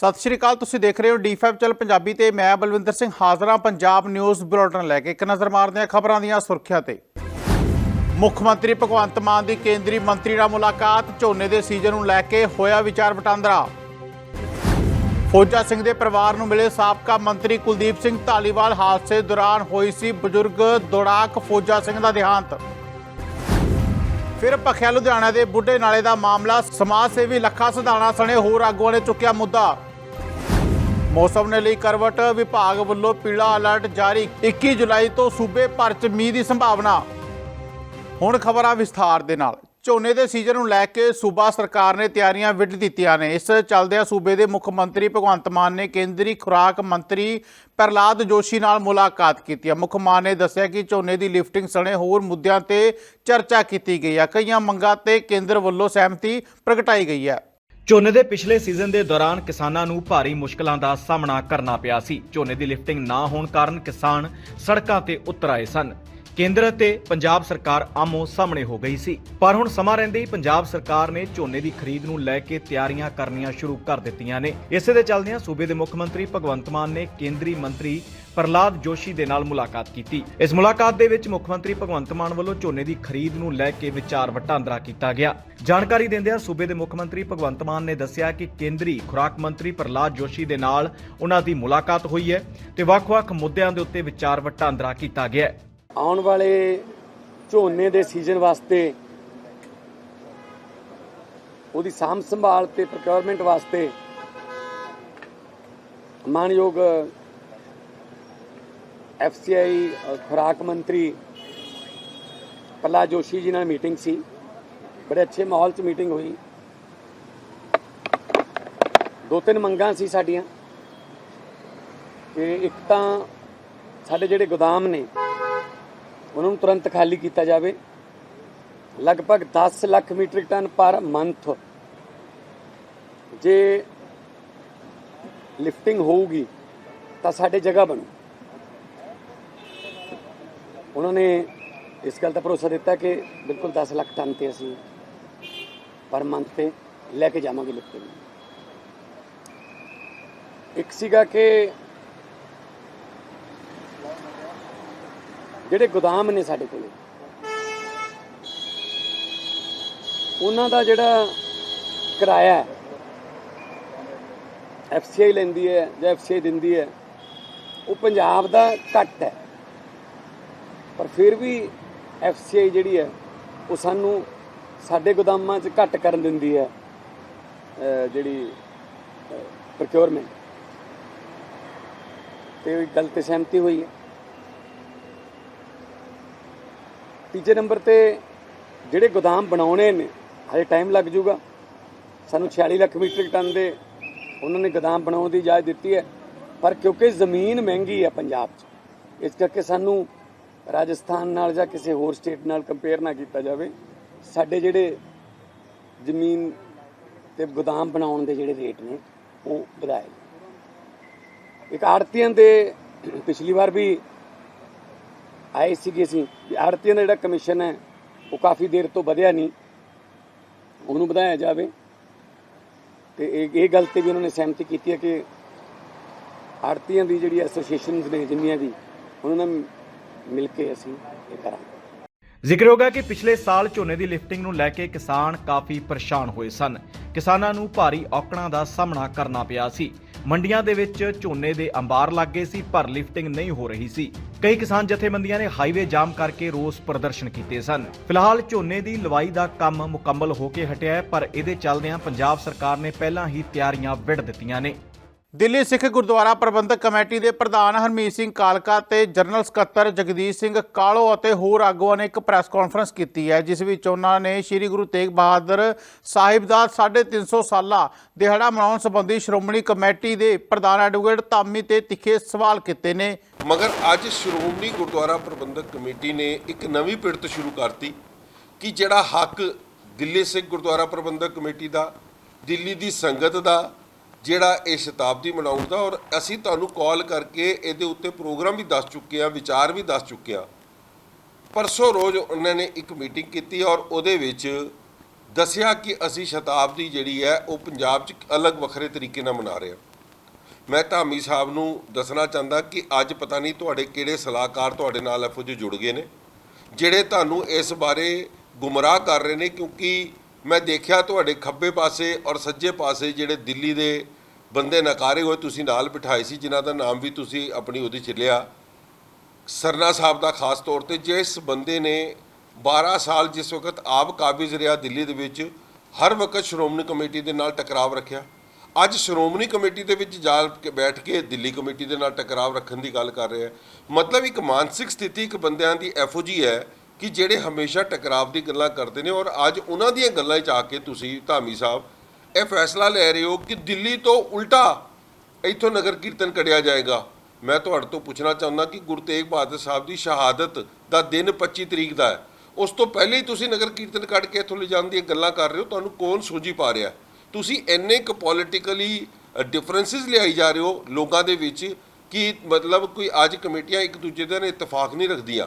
ਸਤਿ ਸ਼੍ਰੀ ਅਕਾਲ, ਤੁਸੀਂ ਦੇਖ ਰਹੇ ਹੋ ਡੀ5 ਚਲ ਪੰਜਾਬੀ ਤੇ ਮੈਂ ਬਲਵਿੰਦਰ ਸਿੰਘ ਹਾਜ਼ਰਾਂ ਪੰਜਾਬ ਨਿਊਜ਼ ਬੁਲੇਟਿਨ ਲੈ ਕੇ। ਇੱਕ ਨਜ਼ਰ ਮਾਰਦੇ ਹਾਂ ਖਬਰਾਂ ਦੀਆਂ ਸੁਰਖੀਆਂ ਤੇ। ਮੁੱਖ ਮੰਤਰੀ ਭਗਵੰਤ ਮਾਨ ਦੀ ਕੇਂਦਰੀ ਮੰਤਰੀ ਨਾਲ ਮੁਲਾਕਾਤ, ਝੋਨੇ ਦੇ ਸੀਜ਼ਨ ਨੂੰ ਲੈ ਕੇ ਹੋਇਆ ਵਿਚਾਰ ਵਟਾਂਦਰਾ। ਫੌਜਾ ਸਿੰਘ ਦੇ ਪਰਿਵਾਰ ਨੂੰ ਮਿਲੇ ਸਾਬਕਾ ਮੰਤਰੀ ਕੁਲਦੀਪ ਸਿੰਘ ਧਾਲੀਵਾਲ। ਹਾਦਸੇ ਦੌਰਾਨ ਹੋਈ ਸੀ ਬਜ਼ੁਰਗ ਦੌੜਾਕ ਫੌਜਾ ਸਿੰਘ ਦਾ ਦੇਹਾਂਤ। ਫਿਰ ਭਖਿਆ ਲੁਧਿਆਣਾ ਦੇ ਬੁੱਢੇ ਨਾਲੇ ਦਾ ਮਾਮਲਾ। ਸਮਾਜ ਸੇਵੀ ਲੱਖਾ ਸਿਧਾਣਾ ਸਣੇ ਹੋਰ ਆਗੂਆਂ ਨੇ ਚੁੱਕਿਆ ਮੁੱਦਾ। ਮੌਸਮ ਨੇ ਲਈ ਕਰਵਟ। ਵਿਭਾਗ ਵੱਲੋਂ ਪੀਲਾ ਅਲਰਟ ਜਾਰੀ 21 ਜੁਲਾਈ ਤੋਂ ਸੂਬੇ ਭਰ ਚ ਮੀਂਹ ਦੀ ਸੰਭਾਵਨਾ। ਹੁਣ ਖਬਰਾਂ ਵਿਸਥਾਰ ਦੇ ਨਾਲ। ਝੋਨੇ ਦੇ ਸੀਜ਼ਨ ਨੂੰ ਲੈ ਕੇ ਸੂਬਾ ਸਰਕਾਰ ਨੇ ਤਿਆਰੀਆਂ ਵਿੱਢ ਦਿੱਤੀਆਂ ਨੇ। ਇਸ ਚੱਲਦਿਆਂ ਸੂਬੇ ਦੇ ਮੁੱਖ ਮੰਤਰੀ ਭਗਵੰਤ ਮਾਨ ਨੇ ਕੇਂਦਰੀ ਖੁਰਾਕ ਮੰਤਰੀ ਪ੍ਰਲਾਦ ਜੋਸ਼ੀ ਨਾਲ ਮੁਲਾਕਾਤ ਕੀਤੀ ਮੁੱਖ ਮਾਨ ਨੇ ਦੱਸਿਆ ਕਿ ਝੋਨੇ ਦੀ ਲਿਫਟਿੰਗ ਸਣੇ ਹੋਰ ਮੁੱਦਿਆਂ ਤੇ ਚਰਚਾ ਕੀਤੀ ਗਈ ਹੈ। ਕਈਆਂ ਮੰਗਾਂ ਤੇ ਕੇਂਦਰ ਵੱਲੋਂ ਸਹਿਮਤੀ ਪ੍ਰਗਟਾਈ ਗਈ ਹੈ। ਝੋਨੇ ਦੇ ਪਿਛਲੇ ਸੀਜ਼ਨ ਦੇ ਦੌਰਾਨ ਕਿਸਾਨਾਂ ਨੂੰ ਭਾਰੀ ਮੁਸ਼ਕਲਾਂ ਦਾ ਸਾਹਮਣਾ ਕਰਨਾ ਪਿਆ ਸੀ। ਝੋਨੇ ਦੀ ਲਿਫਟਿੰਗ ਨਾ ਹੋਣ ਕਾਰਨ ਕਿਸਾਨ ਸੜਕਾਂ ਤੇ ਉਤਰ ਆਏ ਸਨ। ਕੇਂਦਰ ਤੇ ਪੰਜਾਬ ਸਰਕਾਰ ਆਮੋ ਸਾਹਮਣੇ ਹੋ ਗਈ ਸੀ। ਪਰ ਹੁਣ ਸਮਾਂ ਰਹਿੰਦੇ ਹੀ ਪੰਜਾਬ ਸਰਕਾਰ ਨੇ ਝੋਨੇ ਦੀ ਖਰੀਦ ਨੂੰ ਲੈ ਕੇ ਤਿਆਰੀਆਂ ਕਰਨੀਆਂ ਸ਼ੁਰੂ ਕਰ ਦਿੱਤੀਆਂ ਨੇ। ਇਸੇ ਦੇ ਚੱਲਦਿਆਂ ਸੂਬੇ ਦੇ ਮੁੱਖ ਮੰਤਰੀ ਭਗਵੰਤ ਮਾਨ ਨੇ ਕੇਂਦਰੀ ਮੰਤਰੀ ਪ੍ਰਲਾਦ ਜੋਸ਼ੀ ਦੇ ਨਾਲ ਮੁਲਾਕਾਤ ਕੀਤੀ। ਇਸ ਮੁਲਾਕਾਤ ਦੇ ਵਿੱਚ ਮੁੱਖ ਮੰਤਰੀ ਭਗਵੰਤ ਮਾਨ ਵੱਲੋਂ ਝੋਨੇ ਦੀ ਖਰੀਦ ਨੂੰ ਲੈ ਕੇ ਵਿਚਾਰ ਵਟਾਂਦਰਾ ਕੀਤਾ ਗਿਆ। ਜਾਣਕਾਰੀ ਦਿੰਦਿਆਂ ਸੂਬੇ ਦੇ ਮੁੱਖ ਮੰਤਰੀ ਭਗਵੰਤ ਮਾਨ ਨੇ ਦੱਸਿਆ ਕਿ ਕੇਂਦਰੀ ਖੁਰਾਕ ਮੰਤਰੀ ਪ੍ਰਲਾਦ ਜੋਸ਼ੀ ਦੇ ਨਾਲ ਉਹਨਾਂ ਦੀ ਮੁਲਾਕਾਤ ਹੋਈ ਹੈ ਤੇ ਵੱਖ-ਵੱਖ ਮੁੱਦਿਆਂ ਦੇ ਉੱਤੇ ਵਿਚਾਰ ਵਟਾਂਦਰਾ ਕੀਤਾ ਗਿਆ ਹੈ। ਆਉਣ ਵਾਲੇ ਝੋਨੇ ਦੇ ਸੀਜ਼ਨ ਵਾਸਤੇ, ਉਹਦੀ ਸਾਂਭ ਸੰਭਾਲ ਤੇ ਪ੍ਰੋਕਿਉਰਮੈਂਟ ਵਾਸਤੇ ਮਾਨਯੋਗ ਐਫਸੀਆਈ ਖੁਰਾਕ ਮੰਤਰੀ ਪ੍ਰਹਲਾਦ ਜੋਸ਼ੀ ਜੀ ਨਾਲ ਮੀਟਿੰਗ ਸੀ। ਬੜੇ ਅੱਛੇ ਮਾਹੌਲ 'ਚ ਮੀਟਿੰਗ ਹੋਈ। ਦੋ ਤਿੰਨ ਮੰਗਾਂ ਸੀ ਸਾਡੀਆਂ। ਕਿ ਇੱਕ ਤਾਂ ਸਾਡੇ ਜਿਹੜੇ ਗੋਦਾਮ ਨੇ, ਉਹਨਾਂ ਨੂੰ ਤੁਰੰਤ ਖਾਲੀ ਕੀਤਾ ਜਾਵੇ। ਲਗਭਗ 10 lakh metric ton per month ਜੇ ਲਿਫਟਿੰਗ ਹੋਊਗੀ ਤਾਂ ਸਾਡੇ ਜਗ੍ਹਾ ਬਣੂ। ਉਹਨਾਂ ਨੇ ਇਸ ਗੱਲ ਦਾ ਭਰੋਸਾ ਦਿੱਤਾ ਕਿ ਬਿਲਕੁਲ 10 ਲੱਖ ਟਨ ਤੇ ਅਸੀਂ ਪਰ ਮੰਥ ਤੇ ਲੈ ਕੇ ਜਾਵਾਂਗੇ ਲਿਫਟਿੰਗ ਇੱਕ ਸੀਗਾ ਕਿ ਜਿਹੜੇ ਗੋਦਾਮ ਨੇ ਸਾਡੇ ਕੋਲ, ਉਹਨਾਂ ਦਾ ਜਿਹੜਾ ਕਿਰਾਇਆ ਹੈ ਐਫਸੀਆਈ ਲੈਂਦੀ ਹੈ ਜਾਂ ਐਫਸੀਆਈ ਦਿੰਦੀ ਹੈ, ਉਹ ਪੰਜਾਬ ਦਾ ਘੱਟ ਹੈ। ਪਰ ਫਿਰ ਵੀ ਐਫਸੀਆਈ ਜਿਹੜੀ ਹੈ, ਉਹ ਸਾਨੂੰ ਸਾਡੇ ਗੋਦਾਮਾਂ 'ਚ ਘੱਟ ਕਰਨ ਦਿੰਦੀ ਹੈ ਜਿਹੜੀ ਪ੍ਰੋਕਿਉਰਮੈਂਟ ਤੇ ਉਹ ਗੱਲ ਤੇ ਸਹਿਮਤੀ ਹੋਈ ਹੈ। ਤੀਜੇ ਨੰਬਰ ਤੇ ਜਿਹੜੇ ਗੋਦਾਮ ਬਣਾਉਣੇ ਨੇ, ਹਜੇ ਟਾਈਮ ਲੱਗ ਜੂਗਾ ਸਾਨੂੰ 46 ਲੱਖ ਮੀਟ੍ਰਿਕ ਟਨ ਦੇ ਉਹਨਾਂ ਨੇ ਗੋਦਾਮ ਬਣਾਉਣ ਦੀ ਇਜਾਜ਼ਤ ਦਿੱਤੀ ਹੈ। ਪਰ ਕਿਉਂਕਿ ਜ਼ਮੀਨ ਮਹਿੰਗੀ ਹੈ ਪੰਜਾਬ 'ਚ, ਇਸ ਕਰਕੇ ਸਾਨੂੰ ਰਾਜਸਥਾਨ ਨਾਲ ਜਾਂ ਕਿਸੇ ਹੋਰ ਸਟੇਟ ਨਾਲ ਕੰਪੇਅਰ ਨਾ ਕੀਤਾ ਜਾਵੇ, ਸਾਡੇ ਜਿਹੜੇ ਜ਼ਮੀਨ ਤੇ ਗੋਦਾਮ ਬਣਾਉਣ ਦੇ ਜਿਹੜੇ ਰੇਟ ਨੇ, ਉਹ ਵਧਾਏ ਇੱਕ ਆੜਤੀਆਂ ਦੇ ਪਿਛਲੀ ਵਾਰ ਵੀ ਆਏ ਸੀਗੇ ਅਸੀਂ, ਵੀ ਆੜਤੀਆਂ ਦਾ ਜਿਹੜਾ ਕਮਿਸ਼ਨ ਹੈ, ਉਹ ਕਾਫੀ ਦੇਰ ਤੋਂ ਵਧਿਆ ਨਹੀਂ। ਉਹਨੂੰ ਵਧਾਇਆ ਜਾਵੇ। ਤੇ ਇਹ ਇਹ ਗੱਲ ਤੇ ਵੀ ਉਹਨਾਂ ਨੇ ਸਹਿਮਤੀ ਕੀਤੀ ਹੈ ਕਿ ਆੜਤੀਆਂ ਦੀ ਜਿਹੜੀ ਐਸੋਸੀਏਸ਼ਨਸ ਨੇ, ਜਿੰਨੀਆਂ ਵੀ, ਉਹਨਾਂ ਨਾਲ ਮਿਲ ਕੇ ਅਸੀਂ ਇਹ ਕਰਾਂਗੇ। ਜ਼ਿਕਰਯੋਗ ਹੈ ਕਿ ਪਿਛਲੇ ਸਾਲ ਝੋਨੇ ਦੀ ਲਿਫਟਿੰਗ ਨੂੰ ਲੈ ਕੇ ਕਿਸਾਨ ਕਾਫੀ ਪਰੇਸ਼ਾਨ ਹੋਏ ਸਨ। ਕਿਸਾਨਾਂ ਨੂੰ ਭਾਰੀ ਔਕੜਾਂ ਦਾ ਸਾਹਮਣਾ ਕਰਨਾ ਪਿਆ ਸੀ। ਮੰਡੀਆਂ ਦੇ ਵਿੱਚ ਝੋਨੇ ਦੇ ਅੰਬਾਰ ਲੱਗ ਗਏ ਸੀ, ਪਰ ਲਿਫਟਿੰਗ ਨਹੀਂ ਹੋ ਰਹੀ ਸੀ। ਕਈ ਕਿਸਾਨ ਜਥੇਬੰਦੀਆਂ ਨੇ ਹਾਈਵੇ ਜਾਮ ਕਰਕੇ ਰੋਸ ਪ੍ਰਦਰਸ਼ਨ ਕੀਤੇ ਸਨ। ਫਿਲਹਾਲ ਝੋਨੇ ਦੀ ਲਵਾਈ ਦਾ ਕੰਮ ਮੁਕੰਮਲ ਹੋ ਕੇ ਹਟਿਆ ਹੈ, ਪਰ ਇਹਦੇ ਚੱਲਦਿਆਂ ਪੰਜਾਬ ਸਰਕਾਰ ਨੇ ਪਹਿਲਾਂ ਹੀ ਤਿਆਰੀਆਂ ਵਿੱਢ ਦਿੱਤੀਆਂ ਨੇ। ਦਿੱਲੀ ਸਿੱਖ ਗੁਰਦੁਆਰਾ ਪ੍ਰਬੰਧਕ ਕਮੇਟੀ ਦੇ ਪ੍ਰਧਾਨ ਹਰਮੀਤ ਸਿੰਘ ਕਾਲਕਾ ਤੇ ਜਨਰਲ ਸਕੱਤਰ ਜਗਦੀਸ਼ ਸਿੰਘ ਕਾਲੋ ਅਤੇ ਹੋਰ ਆਗੂਆਂ ਨੇ ਇੱਕ ਪ੍ਰੈਸ ਕਾਨਫਰੰਸ ਕੀਤੀ ਹੈ, ਜਿਸ ਵਿੱਚ ਉਹਨਾਂ ਨੇ ਸ੍ਰੀ ਗੁਰੂ ਤੇਗ ਬਹਾਦਰ ਸਾਹਿਬ ਦਾ 350 ਸਾਲਾ ਦਿਹਾੜਾ ਮਨਾਉਣ ਸੰਬੰਧੀ ਸ਼੍ਰੋਮਣੀ ਕਮੇਟੀ ਦੇ ਪ੍ਰਧਾਨ ਐਡਵੋਕੇਟ ਧਾਮੀ ਤੇ ਤਿੱਖੇ ਸਵਾਲ ਕੀਤੇ ਨੇ। ਮਗਰ ਅੱਜ ਸ਼੍ਰੋਮਣੀ ਗੁਰਦੁਆਰਾ ਪ੍ਰਬੰਧਕ ਕਮੇਟੀ ਨੇ ਇੱਕ ਨਵੀਂ ਪਿੜਤ ਸ਼ੁਰੂ ਕਰਤੀ ਕਿ ਜਿਹੜਾ ਹੱਕ ਦਿੱਲੀ ਸਿੱਖ ਗੁਰਦੁਆਰਾ ਪ੍ਰਬੰਧਕ ਕਮੇਟੀ ਦਾ, ਦਿੱਲੀ ਦੀ ਸੰਗਤ ਦਾ ਜਿਹੜਾ ਇਹ ਸ਼ਤਾਬਦੀ ਮਨਾਉਣ ਦਾ ਔਰ ਅਸੀਂ ਤੁਹਾਨੂੰ ਕਾਲ ਕਰਕੇ ਇਹਦੇ ਉੱਤੇ ਪ੍ਰੋਗਰਾਮ ਵੀ ਦੱਸ ਚੁੱਕੇ ਆ ਵਿਚਾਰ ਵੀ ਦੱਸ ਚੁੱਕੇ ਆ ਪਰਸੋਂ ਰੋਜ਼ ਉਹਨਾਂ ਨੇ ਇੱਕ ਮੀਟਿੰਗ ਕੀਤੀ ਔਰ ਉਹਦੇ ਵਿੱਚ ਦੱਸਿਆ ਕਿ ਅਸੀਂ ਸ਼ਤਾਬਦੀ ਜਿਹੜੀ ਹੈ, ਉਹ ਪੰਜਾਬ 'ਚ ਅਲੱਗ ਵੱਖਰੇ ਤਰੀਕੇ ਨਾਲ ਮਨਾ ਰਹੇ ਹਾਂ। ਮੈਂ ਧਾਮੀ ਸਾਹਿਬ ਨੂੰ ਦੱਸਣਾ ਚਾਹੁੰਦਾ ਕਿ ਅੱਜ ਪਤਾ ਨਹੀਂ ਤੁਹਾਡੇ ਕਿਹੜੇ ਸਲਾਹਕਾਰ ਤੁਹਾਡੇ ਨਾਲ ਇਹੋ ਜਿਹੇ ਜੁੜ ਗਏ ਨੇ, ਜਿਹੜੇ ਤੁਹਾਨੂੰ ਇਸ ਬਾਰੇ ਗੁੰਮਰਾਹ ਕਰ ਰਹੇ ਨੇ ਕਿਉਂਕਿ ਮੈਂ ਦੇਖਿਆ ਤੁਹਾਡੇ ਖੱਬੇ ਪਾਸੇ ਔਰ ਸੱਜੇ ਪਾਸੇ ਜਿਹੜੇ ਦਿੱਲੀ ਦੇ ਬੰਦੇ ਨਕਾਰੇ ਹੋਏ ਤੁਸੀਂ ਨਾਲ ਬਿਠਾਏ ਸੀ, ਜਿਨ੍ਹਾਂ ਦਾ ਨਾਮ ਵੀ ਤੁਸੀਂ ਆਪਣੀ ਉਹਦੇ ਚ ਲਿਆ। ਸਰਨਾ ਸਾਹਿਬ ਦਾ ਖਾਸ ਤੌਰ ਤੇ ਜਿਸ ਬੰਦੇ ਨੇ 12 ਸਾਲ ਜਿਸ ਵਕਤ ਆਪ ਕਾਬਿਜ਼ ਰਿਹਾ ਦਿੱਲੀ ਦੇ ਵਿੱਚ, ਹਰ ਵਕਤ ਸ਼੍ਰੋਮਣੀ ਕਮੇਟੀ ਦੇ ਨਾਲ ਟਕਰਾਵ ਰੱਖਿਆ। ਅੱਜ ਸ਼੍ਰੋਮਣੀ ਕਮੇਟੀ ਦੇ ਵਿੱਚ ਜਾ ਕੇ ਬੈਠ ਕੇ ਦਿੱਲੀ ਕਮੇਟੀ ਦੇ ਨਾਲ ਟਕਰਾਵ ਰੱਖਣ ਦੀ ਗੱਲ ਕਰ ਰਿਹਾ ਹੈ। ਮਤਲਬ ਇੱਕ ਮਾਨਸਿਕ ਸਥਿਤੀ ਇੱਕ ਬੰਦਿਆਂ ਦੀ ਇਹੋ ਜਿਹੀ ਹੈ ਕਿ ਜਿਹੜੇ ਹਮੇਸ਼ਾ ਟਕਰਾਵ ਦੀ ਗੱਲਾਂ ਕਰਦੇ ਨੇ ਔਰ ਅੱਜ ਉਹਨਾਂ ਦੀਆਂ ਗੱਲਾਂ 'ਚ ਆ ਕੇ ਤੁਸੀਂ ਧਾਮੀ ਸਾਹਿਬ, ਇਹ ਫੈਸਲਾ ਲੈ ਰਹੇ ਹੋ ਕਿ ਦਿੱਲੀ ਤੋਂ ਉਲਟਾ ਇੱਥੋਂ ਨਗਰ ਕੀਰਤਨ ਕੱਢਿਆ ਜਾਏਗਾ। ਮੈਂ ਤੁਹਾਡੇ ਤੋਂ ਪੁੱਛਣਾ ਚਾਹੁੰਦਾ ਕਿ ਗੁਰੂ ਤੇਗ ਬਹਾਦਰ ਸਾਹਿਬ ਦੀ ਸ਼ਹਾਦਤ ਦਾ ਦਿਨ 25 ਤਰੀਕ ਦਾ ਹੈ। ਉਸ ਤੋਂ ਪਹਿਲੇ ਹੀ ਤੁਸੀਂ ਨਗਰ ਕੀਰਤਨ ਕੱਢ ਕੇ ਇੱਥੋਂ ਲਿਜਾਣ ਦੀਆਂ ਗੱਲਾਂ ਕਰ ਰਹੇ ਹੋ, ਤੁਹਾਨੂੰ ਕੌਣ ਸੋਝੀ ਪਾ ਰਿਹਾ ਤੁਸੀਂ ਇੰਨੇ ਕੁ ਪੋਲੀਟੀਕਲੀ ਡਿਫਰੈਂਸਿਸ ਲਿਆਈ ਜਾ ਰਹੇ ਹੋ ਲੋਕਾਂ ਦੇ ਵਿੱਚ ਕਿ ਮਤਲਬ ਕੋਈ ਅੱਜ ਕਮੇਟੀਆਂ ਇੱਕ ਦੂਜੇ ਦੇ ਨਾਲ ਇਤਫਾਕ ਨਹੀਂ ਰੱਖਦੀਆਂ।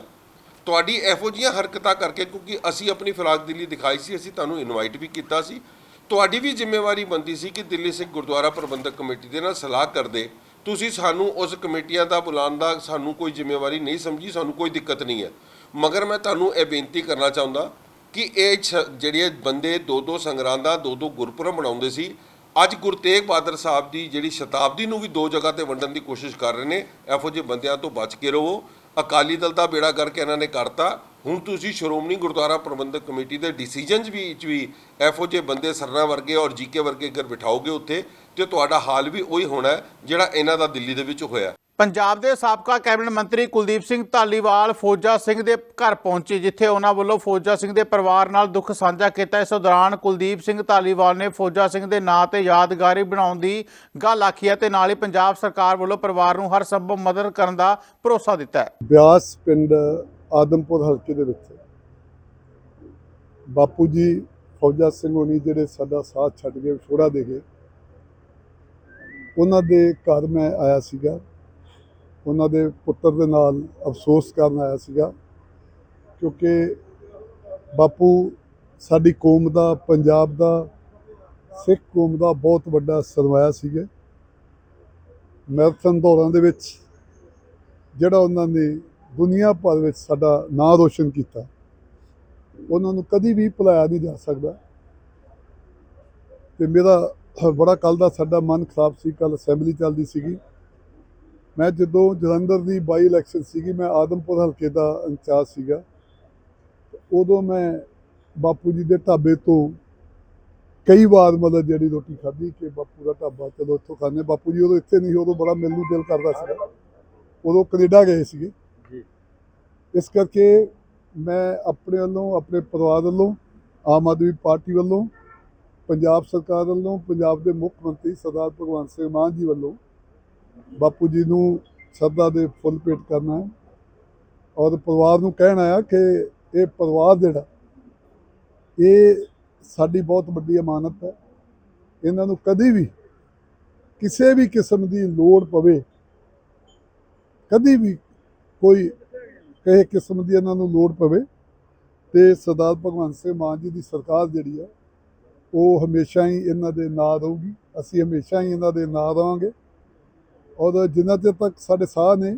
ਤੁਹਾਡੀ ਇਹੋ ਜਿਹੀਆਂ ਹਰਕਤਾਂ ਕਰਕੇ, ਕਿਉਂਕਿ ਅਸੀਂ ਆਪਣੀ ਫਰਾਕ ਦਿੱਲੀ ਦਿਖਾਈ ਸੀ, ਅਸੀਂ ਤੁਹਾਨੂੰ ਇਨਵਾਈਟ ਵੀ ਕੀਤਾ ਸੀ। ਤੁਹਾਡੀ ਵੀ ਜ਼ਿੰਮੇਵਾਰੀ ਬਣਦੀ ਸੀ ਕਿ ਦਿੱਲੀ ਸਿੱਖ ਗੁਰਦੁਆਰਾ ਪ੍ਰਬੰਧਕ ਕਮੇਟੀ ਦੇ ਨਾਲ ਸਲਾਹ ਕਰਦੇ। ਤੁਸੀਂ ਸਾਨੂੰ ਉਸ ਕਮੇਟੀਆਂ ਦਾ ਬੁਲਾਉਣ ਦਾ ਸਾਨੂੰ ਕੋਈ ਜ਼ਿੰਮੇਵਾਰੀ ਨਹੀਂ ਸਮਝੀ, ਸਾਨੂੰ ਕੋਈ ਦਿੱਕਤ ਨਹੀਂ ਹੈ। ਮਗਰ ਮੈਂ ਤੁਹਾਨੂੰ ਇਹ ਬੇਨਤੀ ਕਰਨਾ ਚਾਹੁੰਦਾ ਕਿ ਇਹ ਛ- ਜਿਹੜੇ ਬੰਦੇ ਦੋ ਦੋ ਸੰਗਰਾਂਦਾਂ ਦੋ ਦੋ ਗੁਰਪੁਰਬ ਬਣਾਉਂਦੇ ਸੀ, ਅੱਜ ਗੁਰੂ ਤੇਗ ਬਹਾਦਰ ਸਾਹਿਬ ਦੀ ਜਿਹੜੀ ਸ਼ਤਾਬਦੀ ਨੂੰ ਵੀ ਦੋ ਜਗ੍ਹਾ ਤੇ ਵੰਡਣ ਦੀ ਕੋਸ਼ਿਸ਼ ਕਰ ਰਹੇ ਨੇ, ਇਹੋ ਜਿਹੇ ਬੰਦਿਆਂ ਤੋਂ ਬਚ ਕੇ ਰਹੋ। ਅਕਾਲੀ ਦਲ ਦਾ ਬੇੜਾ ਕਰਕੇ ਇਹਨਾਂ ਨੇ ਕਰਤਾ ਹੁਣ ਤੁਸੀਂ ਸ਼੍ਰੋਮਣੀ ਗੁਰਦੁਆਰਾ ਪ੍ਰਬੰਧਕ ਕਮੇਟੀ ਦੇ ਡਿਸੀਜਨਸ ਵੀ ਵਿੱਚ ਵੀ ਇਹੋ ਜਿਹੇ ਬੰਦੇ ਸਰਨਾ ਵਰਗੇ ਔਰ ਜੀਕੇ ਵਰਗੇ ਅਗਰ ਬਿਠਾਓਗੇ ਉੱਥੇ, ਤੇ ਤੁਹਾਡਾ ਹਾਲ ਵੀ ਉਹੀ ਹੋਣਾ ਜਿਹੜਾ ਇਹਨਾਂ ਦਾ ਦਿੱਲੀ ਦੇ ਵਿੱਚ ਹੋਇਆ। ਪੰਜਾਬ ਦੇ ਸਾਬਕਾ ਕੈਬਨਿਟ ਮੰਤਰੀ ਕੁਲਦੀਪ ਸਿੰਘ ਧਾਲੀਵਾਲ ਫੌਜਾ ਸਿੰਘ ਦੇ ਘਰ ਪਹੁੰਚੇ, ਜਿੱਥੇ ਉਹਨਾਂ ਵੱਲੋਂ ਫੌਜਾ ਸਿੰਘ ਦੇ ਪਰਿਵਾਰ ਨਾਲ ਦੁੱਖ ਸਾਂਝਾ ਕੀਤਾ। ਇਸ ਦੌਰਾਨ ਕੁਲਦੀਪ ਸਿੰਘ ਧਾਲੀਵਾਲ ਨੇ ਫੌਜਾ ਸਿੰਘ ਦੇ ਨਾਂ ਤੇ ਯਾਦਗਾਰੀ ਬਣਾਉਣ ਦੀ ਗੱਲ ਆਖੀ ਹੈ ਤੇ ਨਾਲ ਹੀ ਪੰਜਾਬ ਸਰਕਾਰ ਵੱਲੋਂ ਪਰਿਵਾਰ ਨੂੰ ਹਰ ਸੰਭਵ ਮਦਦ ਕਰਨ ਦਾ ਭਰੋਸਾ ਦਿੱਤਾ ਹੈ। ਬਿਆਸ ਪਿੰਡ ਆਦਮਪੁਰ ਹਲਕੇ ਦੇ ਵਿੱਚ ਬਾਪੂ ਜੀ ਫੌਜਾ ਸਿੰਘ ਹੋਣੀ ਜਿਹੜੇ ਸਾਡਾ ਸਾਥ ਛੱਡ ਕੇ ਵਿਛੋੜਾ ਦੇ ਗਏ, ਉਹਨਾਂ ਦੇ ਘਰ ਮੈਂ ਆਇਆ ਸੀਗਾ। ਉਹਨਾਂ ਦੇ ਪੁੱਤਰ ਦੇ ਨਾਲ ਅਫਸੋਸ ਕਰਨ ਆਇਆ ਸੀਗਾ, ਕਿਉਂਕਿ ਬਾਪੂ ਸਾਡੀ ਕੌਮ ਦਾ, ਪੰਜਾਬ ਦਾ, ਸਿੱਖ ਕੌਮ ਦਾ ਬਹੁਤ ਵੱਡਾ ਸਰਮਾਇਆ ਸੀਗਾ। ਮੈਰਾਥਨ ਦੌੜਾਂ ਦੇ ਵਿੱਚ ਜਿਹੜਾ ਉਹਨਾਂ ਨੇ ਦੁਨੀਆ ਭਰ ਵਿੱਚ ਸਾਡਾ ਨਾਂ ਰੋਸ਼ਨ ਕੀਤਾ, ਉਹਨਾਂ ਨੂੰ ਕਦੀ ਵੀ ਭੁਲਾਇਆ ਨਹੀਂ ਜਾ ਸਕਦਾ। ਤੇ ਮੇਰਾ ਬੜਾ ਕੱਲ ਦਾ ਸਾਡਾ ਮਨ ਖਰਾਬ ਸੀ ਕੱਲ ਅਸੈਂਬਲੀ ਚੱਲਦੀ ਸੀਗੀ। ਮੈਂ ਜਦੋਂ ਜਲੰਧਰ ਦੀ ਬਾਈ ਇਲੈਕਸ਼ਨ ਸੀਗੀ ਮੈਂ ਆਦਮਪੁਰ ਹਲਕੇ ਦਾ ਇੰਚਾਰਜ ਸੀਗਾ। ਉਦੋਂ ਮੈਂ ਬਾਪੂ ਜੀ ਦੇ ਢਾਬੇ ਤੋਂ ਕਈ ਵਾਰ ਮਤਲਬ ਜਿਹੜੀ ਰੋਟੀ ਖਾਧੀ ਕਿ ਬਾਪੂ ਦਾ ਢਾਬਾ ਚਲੋ ਇੱਥੋਂ ਖਾਂਦੇ। ਬਾਪੂ ਜੀ ਉਦੋਂ ਇੱਥੇ ਨਹੀਂ ਉਦੋਂ ਬੜਾ ਮਿਲਣ ਨੂੰ ਦਿਲ ਕਰਦਾ ਸੀਗਾ। ਉਦੋਂ ਕੈਨੇਡਾ ਗਏ ਸੀਗੇ। ਇਸ ਕਰਕੇ ਮੈਂ ਆਪਣੇ ਵੱਲੋਂ ਆਪਣੇ ਪਰਿਵਾਰ ਵੱਲੋਂ ਆਮ ਆਦਮੀ ਪਾਰਟੀ ਵੱਲੋਂ ਪੰਜਾਬ ਸਰਕਾਰ ਵੱਲੋਂ ਪੰਜਾਬ ਦੇ ਮੁੱਖ ਮੰਤਰੀ ਸਰਦਾਰ ਭਗਵੰਤ ਸਿੰਘ ਮਾਨ ਜੀ ਵੱਲੋਂ ਬਾਪੂ ਜੀ ਨੂੰ ਸ਼ਰਧਾ ਦੇ ਫੁੱਲ ਭੇਟ ਕਰਨਾ ਹੈ। ਔਰ ਪਰਿਵਾਰ ਨੂੰ ਕਹਿਣਾ ਆ ਕਿ ਇਹ ਪਰਿਵਾਰ ਜਿਹੜਾ, ਇਹ ਸਾਡੀ ਬਹੁਤ ਵੱਡੀ ਅਮਾਨਤ ਹੈ। ਇਹਨਾਂ ਨੂੰ ਕਦੀ ਵੀ ਕਿਸੇ ਵੀ ਕਿਸਮ ਦੀ ਲੋੜ ਪਵੇ, ਕਦੀ ਵੀ ਕੋਈ ਕਿਸੇ ਕਿਸਮ ਦੀ ਇਹਨਾਂ ਨੂੰ ਲੋੜ ਪਵੇ, ਤੇ ਸਰਦਾਰ ਭਗਵੰਤ ਸਿੰਘ ਮਾਨ ਜੀ ਦੀ ਸਰਕਾਰ ਜਿਹੜੀ ਆ ਉਹ ਹਮੇਸ਼ਾ ਹੀ ਇਹਨਾਂ ਦੇ ਨਾਲ ਰਹੂਗੀ। ਅਸੀਂ ਹਮੇਸ਼ਾ ਹੀ ਇਹਨਾਂ ਦੇ ਨਾਲ ਰਵਾਂਗੇ। ਔਰ ਜਿੰਨਾ ਚਿਰ ਤੱਕ ਸਾਡੇ ਸਾਹ ਨੇ